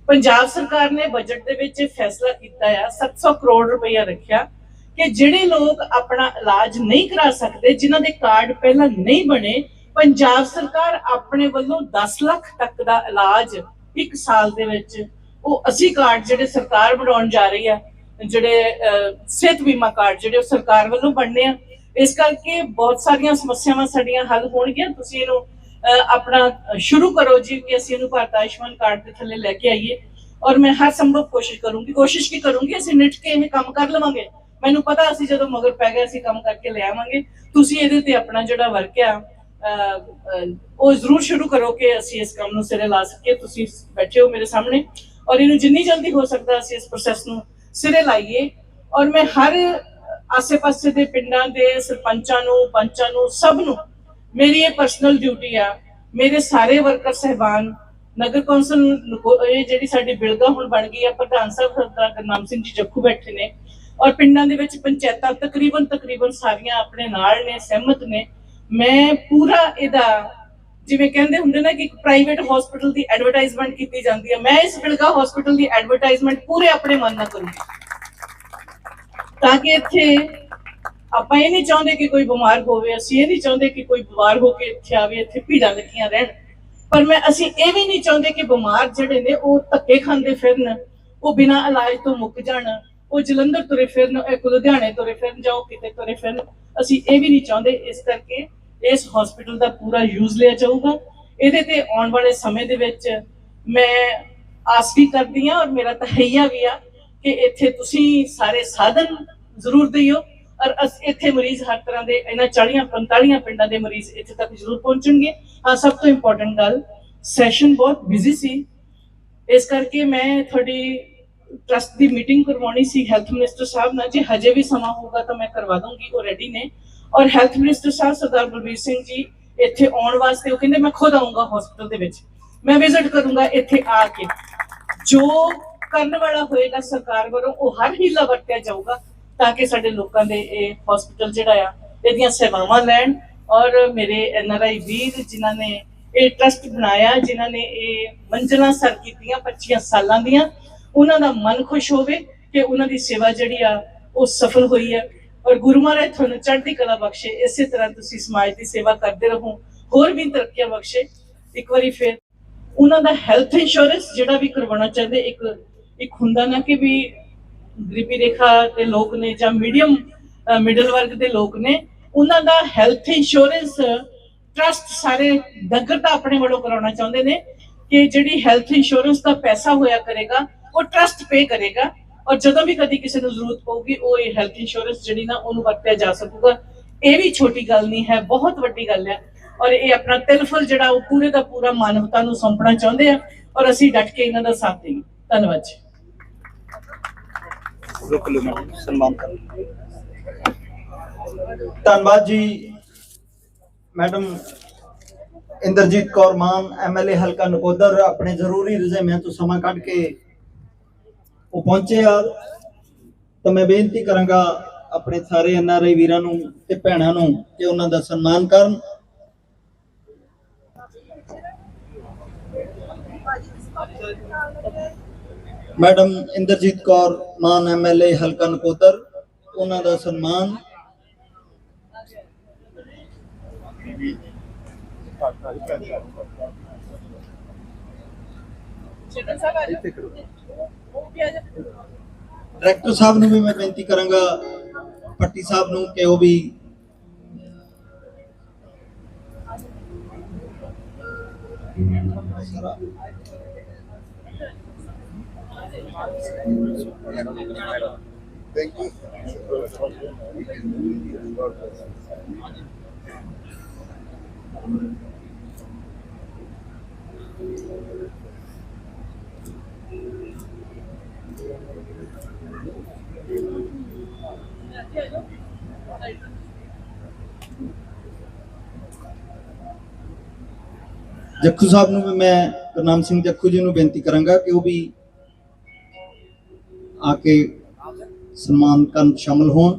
ਪੰਜਾਬ ਸਰਕਾਰ ਨੇ ਬਜਟ ਦੇ ਵਿੱਚ ਫੈਸਲਾ ਕੀਤਾ ਆ 700 ਕਰੋੜ ਰੁਪਇਆ ਰੱਖਿਆ। ਕਿ ਜਿਹੜੇ ਲੋਕ ਆਪਣਾ ਇਲਾਜ ਨਹੀਂ ਕਰਾ ਸਕਦੇ ਜਿਨ੍ਹਾਂ ਦੇ ਕਾਰਡ ਪਹਿਲਾਂ ਨਹੀਂ ਬਣੇ ਪੰਜਾਬ ਸਰਕਾਰ ਆਪਣੇ ਵੱਲੋਂ 10 ਲੱਖ ਤੱਕ ਦਾ ਇਲਾਜ ਇੱਕ ਸਾਲ ਦੇ ਵਿੱਚ ਉਹ ਅਸੀਂ ਕਾਰਡ ਜਿਹੜੇ ਸਰਕਾਰ ਬਣਾਉਣ ਜਾ ਰਹੀ ਆ ਜਿਹੜੇ ਸਿਹਤ ਬੀਮਾ ਕਾਰਡ ਜਿਹੜੇ ਉਹ ਸਰਕਾਰ ਵੱਲੋਂ ਬਣਨੇ ਆ ਇਸ ਕਰਕੇ ਬਹੁਤ ਸਾਰੀਆਂ ਸਮੱਸਿਆਵਾਂ ਸਾਡੀਆਂ ਹੱਲ ਹੋਣਗੀਆਂ ਤੁਸੀਂ ਇਹਨੂੰ ਅਹ, ਆਪਣਾ ਸ਼ੁਰੂ ਕਰੋ ਜੀ ਕਿ ਅਸੀਂ ਇਹਨੂੰ ਭਾਰਤ ਆਯੁਸ਼ਮਾਨ ਕਾਰਡ ਦੇ ਥੱਲੇ ਲੈ ਕੇ ਆਈਏ ਔਰ ਮੈਂ ਹਰ ਸੰਭਵ ਕੋਸ਼ਿਸ਼ ਕਰੂੰਗੀ ਕੋਸ਼ਿਸ਼ ਕੀ ਕਰੂੰਗੀ ਅਸੀਂ ਨਿੱਠ ਕੇ ਇਹ ਕੰਮ ਕਰ ਲਵਾਂਗੇ। ਮੈਨੂੰ ਪਤਾ ਅਸੀਂ ਜਦੋਂ ਮਗਰ ਪੈ ਗਏ, ਅਸੀਂ ਕੰਮ ਕਰਕੇ ਲੈ ਆਵਾਂਗੇ। ਤੁਸੀਂ ਇਹਦੇ ਤੇ ਆਪਣਾ ਜਿਹੜਾ ਵਰਕ ਆ ਉਹ ਜ਼ਰੂਰ ਸ਼ੁਰੂ ਕਰੋ ਕਿ ਅਸੀਂ ਇਸ ਕੰਮ ਨੂੰ ਸਿਰੇ ਲਾ ਸਕੀਏ। ਤੁਸੀਂ ਬੈਠੇ ਹੋ ਮੇਰੇ ਸਾਹਮਣੇ ਔਰ ਇਹਨੂੰ ਜਿੰਨੀ ਜਲਦੀ ਹੋ ਸਕਦਾ ਅਸੀਂ ਇਸ ਪ੍ਰੋਸੈਸ ਨੂੰ ਸਿਰੇ ਲਾਈਏ। ਔਰ ਮੈਂ ਹਰ ਆਸੇ-ਪਾਸੇ ਦੇ ਪਿੰਡਾਂ ਦੇ ਸਰਪੰਚਾਂ ਨੂੰ, ਪੰਚਾਂ ਨੂੰ, ਸਭ ਨੂੰ ਮੇਰੀ ਇਹ ਪਰਸਨਲ ਡਿਊਟੀ ਆ, ਮੇਰੇ ਸਾਰੇ ਵਰਕਰ ਸਹਿਬਾਨ, ਨਗਰ ਕੌਂਸਲ ਇਹ ਜਿਹੜੀ ਸਾਡੀ ਬਿਲਗਾ ਹੁਣ ਬਣ ਗਈ ਆ, ਪ੍ਰਧਾਨ ਸਾਹਿਬ ਸਰਦਾਰ ਗੁਰਨਾਮ ਸਿੰਘ ਜੀ ਜੱਖੂ ਬੈਠੇ ਨੇ ਔਰ ਪਿੰਡਾਂ ਦੇ ਵਿੱਚ ਪੰਚਾਇਤਾਂ ਤਕਰੀਬਨ ਤਕਰੀਬਨ ਸਾਰੀਆਂ ਆਪਣੇ ਨਾਲ ਨੇ, ਸਹਿਮਤ ਨੇ। ਮੈਂ ਪੂਰਾ ਇਹਦਾ ਜਿਵੇਂ ਕਹਿੰਦੇ ਹੁੰਦੇ ਨਾ ਕਿ ਇੱਕ ਪ੍ਰਾਈਵੇਟ ਹਸਪੀਟਲ ਦੀ ਐਡਵਰਟਾਈਜ਼ਮੈਂਟ ਕੀਤੀ ਜਾਂਦੀ ਹੈ। ਮੈਂ ਇਸ ਬਿਲਗਾ ਹਸਪੀਟਲ ਦੀ ਐਡਵਰਟਾਈਜ਼ਮੈਂਟ ਪੂਰੇ ਆਪਣੇ ਮਨ ਨਾਲ ਕਰੂੰਗੀ। ਤਾਂ ਕਿ ਇੱਥੇ ਆਪਾਂ ਇਹ ਨਹੀਂ ਚਾਹੁੰਦੇ ਕਿ ਕੋਈ ਬਿਮਾਰ ਹੋਵੇ, ਅਸੀਂ ਇਹ ਨਹੀਂ ਚਾਹੁੰਦੇ ਕਿ ਕੋਈ ਬਿਮਾਰ ਹੋ ਕੇ ਇੱਥੇ ਆਵੇ, ਇੱਥੇ ਭੀੜਾਂ ਲੱਗੀਆਂ ਰਹਿਣ। ਪਰ ਮੈਂ, ਅਸੀਂ ਇਹ ਵੀ ਨਹੀਂ ਚਾਹੁੰਦੇ ਕਿ ਬਿਮਾਰ ਜਿਹੜੇ ਨੇ ਉਹ ਧੱਕੇ ਖਾਂਦੇ ਫਿਰਨ, ਉਹ ਬਿਨਾਂ ਇਲਾਜ ਤੋਂ ਮੁੱਕ ਜਾਣ। ਉਹ ਜਲੰਧਰ ਤੁਰੇ ਫਿਰਨ ਕੋਈ ਲੁਧਿਆਣੇ ਤੁਰੇ ਫਿਰਨ ਜਾਓ ਕਿਤੇ ਤੁਰੇ ਫਿਰਨ, ਅਸੀਂ ਇਹ ਵੀ ਨਹੀਂ ਚਾਹੁੰਦੇ ਇਸ ਕਰਕੇ ਇਸ ਹਸਪੀਟਲ ਦਾ ਪੂਰਾ ਯੂਜ਼ ਲਿਆ ਜਾਊਗਾ। ਇਹਦੇ ਤੇ ਆਉਣ ਵਾਲੇ ਸਮੇਂ ਦੇ ਵਿੱਚ ਮੈਂ ਆਸ ਵੀ ਕਰਦੀ ਹਾਂ ਔਰ ਮੇਰਾ ਤਹਈਆ ਵੀ ਆ ਕਿ ਇੱਥੇ ਤੁਸੀਂ ਸਾਰੇ ਸਾਧਨ ਜ਼ਰੂਰ ਦਿਓ ਔਰ ਅਸ, ਇੱਥੇ ਮਰੀਜ਼ ਹਰ ਤਰ੍ਹਾਂ ਦੇ, ਇਹਨਾਂ 40 45 ਪਿੰਡਾਂ ਦੇ ਮਰੀਜ਼ ਇੱਥੇ ਤੱਕ ਜ਼ਰੂਰ ਪਹੁੰਚਣਗੇ। ਹਾਂ, ਸਭ ਤੋਂ ਇੰਪੋਰਟੈਂਟ ਗੱਲ ਸੈਸ਼ਨ ਬਹੁਤ ਬਿਜ਼ੀ ਸੀ। ਇਸ ਕਰਕੇ ਮੈਂ ਤੁਹਾਡੀ ਟਰਸਟ ਦੀ ਮੀਟਿੰਗ ਕਰਵਾਉਣੀ ਸੀ ਹੈਲਥ ਮਿਨਿਸਟਰ ਸਾਹਿਬ ਨਾਲ, ਜੇ ਹਜੇ ਵੀ ਸਮਾਂ ਹੋਊਗਾ ਤਾਂ ਮੈਂ ਕਰਵਾ ਦੂੰਗੀ ਉਹ ਰੈਡੀ ਨੇ। ਔਰ ਹੈਲਥ ਮਿਨਿਸਟਰ ਸਾਹਿਬ ਸਰਦਾਰ ਬਲਬੀਰ ਸਿੰਘ ਜੀ ਇੱਥੇ ਆਉਣ ਵਾਸਤੇ ਉਹ ਕਹਿੰਦੇ, ਮੈਂ ਖੁਦ ਆਉਂਗਾ ਹਸਪੀਟਲ ਦੇ ਵਿੱਚ। ਮੈਂ ਵਿਜ਼ਿਟ ਕਰੂੰਗਾ ਇੱਥੇ ਆ ਕੇ। ਜੋ ਕਰਨ ਵਾਲਾ ਹੋਏਗਾ ਸਰਕਾਰ ਵੱਲੋਂ, ਉਹ ਹਰ ਹੀਲਾ ਵਰਤਿਆ ਜਾਊਗਾ ਤਾਂ ਕਿ ਸਾਡੇ ਲੋਕਾਂ ਦੇ ਇਹ ਹਸਪੀਟਲ ਜਿਹੜਾ ਆ, ਇਹਦੀਆਂ ਸੇਵਾਵਾਂ ਲੈਣ। ਔਰ ਮੇਰੇ ਐਨਆਰਆਈ ਵੀਰ ਜਿਨ੍ਹਾਂ ਨੇ ਇਹ ਟਰਸਟ ਬਣਾਇਆ, ਜਿਨ੍ਹਾਂ ਨੇ ਇਹ ਮੰਜ਼ਲਾਂ ਸਰ ਕੀਤੀਆਂ 25 ਸਾਲਾਂ ਦੀਆਂ ਉਹਨਾਂ ਦਾ ਮਨ ਖੁਸ਼ ਹੋਵੇ ਕਿ ਉਹਨਾਂ ਦੀ ਸੇਵਾ ਜਿਹੜੀ ਆ, ਉਹ ਸਫਲ ਹੋਈ ਹੈ। ਔਰ ਗੁਰੂ ਮਹਾਰਾਜ ਤੁਹਾਨੂੰ ਚੜ੍ਹਦੀ ਕਲਾ ਬਖਸ਼ੇ। ਇਸੇ ਤਰ੍ਹਾਂ ਤੁਸੀਂ ਸਮਾਜ ਦੀ ਸੇਵਾ ਕਰਦੇ ਰਹੋ। ਹੋਰ ਵੀ ਤਰੱਕੀਆਂ ਬਖਸ਼ੇ। ਇੱਕ ਵਾਰੀ ਫਿਰ ਉਹਨਾਂ ਦਾ ਹੈਲਥ ਇੰਸ਼ੋਰੈਂਸ ਜਿਹੜਾ ਵੀ ਕਰਵਾਉਣਾ ਚਾਹੁੰਦੇ, ਇੱਕ ਇੱਕ ਹੁੰਦਾ ਨਾ ਕਿ ਵੀ ਗਰੀਬੀ ਰੇਖਾ ਦੇ ਲੋਕ ਨੇ ਜਾਂ ਮੀਡੀਅਮ ਮਿਡਲ ਵਰਗ ਦੇ ਲੋਕ ਨੇ, ਉਹਨਾਂ ਦਾ ਹੈਲਥ ਇੰਸ਼ੋਰੈਂਸ ਟਰਸਟ ਸਾਰੇ ਨਗਰ ਦਾ ਆਪਣੇ ਵੱਲੋਂ ਕਰਾਉਣਾ ਚਾਹੁੰਦੇ ਨੇ ਕਿ ਜਿਹੜੀ ਹੈਲਥ ਇੰਸ਼ੋਰੈਂਸ ਦਾ ਪੈਸਾ ਹੋਇਆ ਕਰੇਗਾ ਉਹ ਟਰਸਟ ਪੇ ਕਰੇਗਾ ਔਰ ਜਦੋਂ ਵੀ ਕਦੀ ਕਿਸੇ ਨੂੰ ਜ਼ਰੂਰਤ ਪਊਗੀ, ਉਹ ਇਹ ਹੈਲਥ ਇੰਸ਼ੋਰੈਂਸ ਜਿਹੜੀ ਨਾ ਉਹਨੂੰ ਵਰਤਿਆ ਜਾ ਸਕੂਗਾ। ਇਹ ਵੀ ਛੋਟੀ ਗੱਲ ਨਹੀਂ ਹੈ, ਬਹੁਤ ਵੱਡੀ ਗੱਲ ਹੈ। ਔਰ ਇਹ ਆਪਣਾ ਤਿਲਫਲ ਜਿਹੜਾ ਉਹ ਪੂਰੇ ਦਾ ਪੂਰਾ ਮਾਨਵਤਾ ਨੂੰ ਸੌਂਪਣਾ ਚਾਹੁੰਦੇ ਆ ਔਰ ਅਸੀਂ ਡਟ ਕੇ ਇਹਨਾਂ ਦਾ ਸਾਥ ਦੇਈਏ। ਧੰਨਵਾਦ ਜੀ। ਰੁਕ ਲਓ ਮੈਡਮ ਸਨਮਾਨ ਕਰ ਧੰਨਵਾਦ ਜੀ, ਮੈਡਮ ਇੰਦਰਜੀਤ ਕੌਰ ਮਾਨ ਐਮਐਲਏ ਹਲਕਾ ਨਕੋਦਰ, ਆਪਣੇ ਜ਼ਰੂਰੀ ਰੁਝੇਵਿਆਂ ਤੋਂ ਸਮਾਂ ਕੱਢ ਕੇ ਉਹ ਪਹੁੰਚੇ ਆ। ਤਾਂ ਮੈਂ ਬੇਨਤੀ ਕਰਾਂਗਾ ਆਪਣੇ ਸਾਰੇ ਐਨਆਰਆਈ ਵੀਰਾਂ ਨੂੰ ਤੇ ਭੈਣਾਂ ਨੂੰ ਕਿ ਉਹਨਾਂ ਦਾ ਸਨਮਾਨ ਕਰਨ। ਮੈਡਮ ਇੰਦਰਜੀਤ ਕੌਰ, ਮਾਨ ਐਮਐਲਏ ਹਲਕਾ ਨਕੋਦਰ, ਉਹਨਾਂ ਦਾ ਸਨਮਾਨ। ਚੇਤਨ ਸਾਹਿਬ ਆ ਜਾਓ ਡਾਇਰੈਕਟਰ ਸਾਹਿਬ ਨੂੰ ਵੀ ਮੈਂ ਬੇਨਤੀ ਕਰਾਂਗਾ ਪੱਟੀ ਸਾਹਿਬ ਨੂੰ ਕਿ ਉਹ ਵੀ Thank you. ਜੱਖੂ ਸਾਹਿਬ ਨੂੰ ਵੀ ਮੈਂ ਗੁਰਨਾਮ ਸਿੰਘ ਜੱਖੂ ਜੀ ਨੂੰ ਬੇਨਤੀ ਕਰਾਂਗਾ ਕਿ ਉਹ ਵੀ ਆ ਕੇ ਸਨਮਾਨ ਕਰਨ ਸ਼ਾਮਲ ਹੋਣ।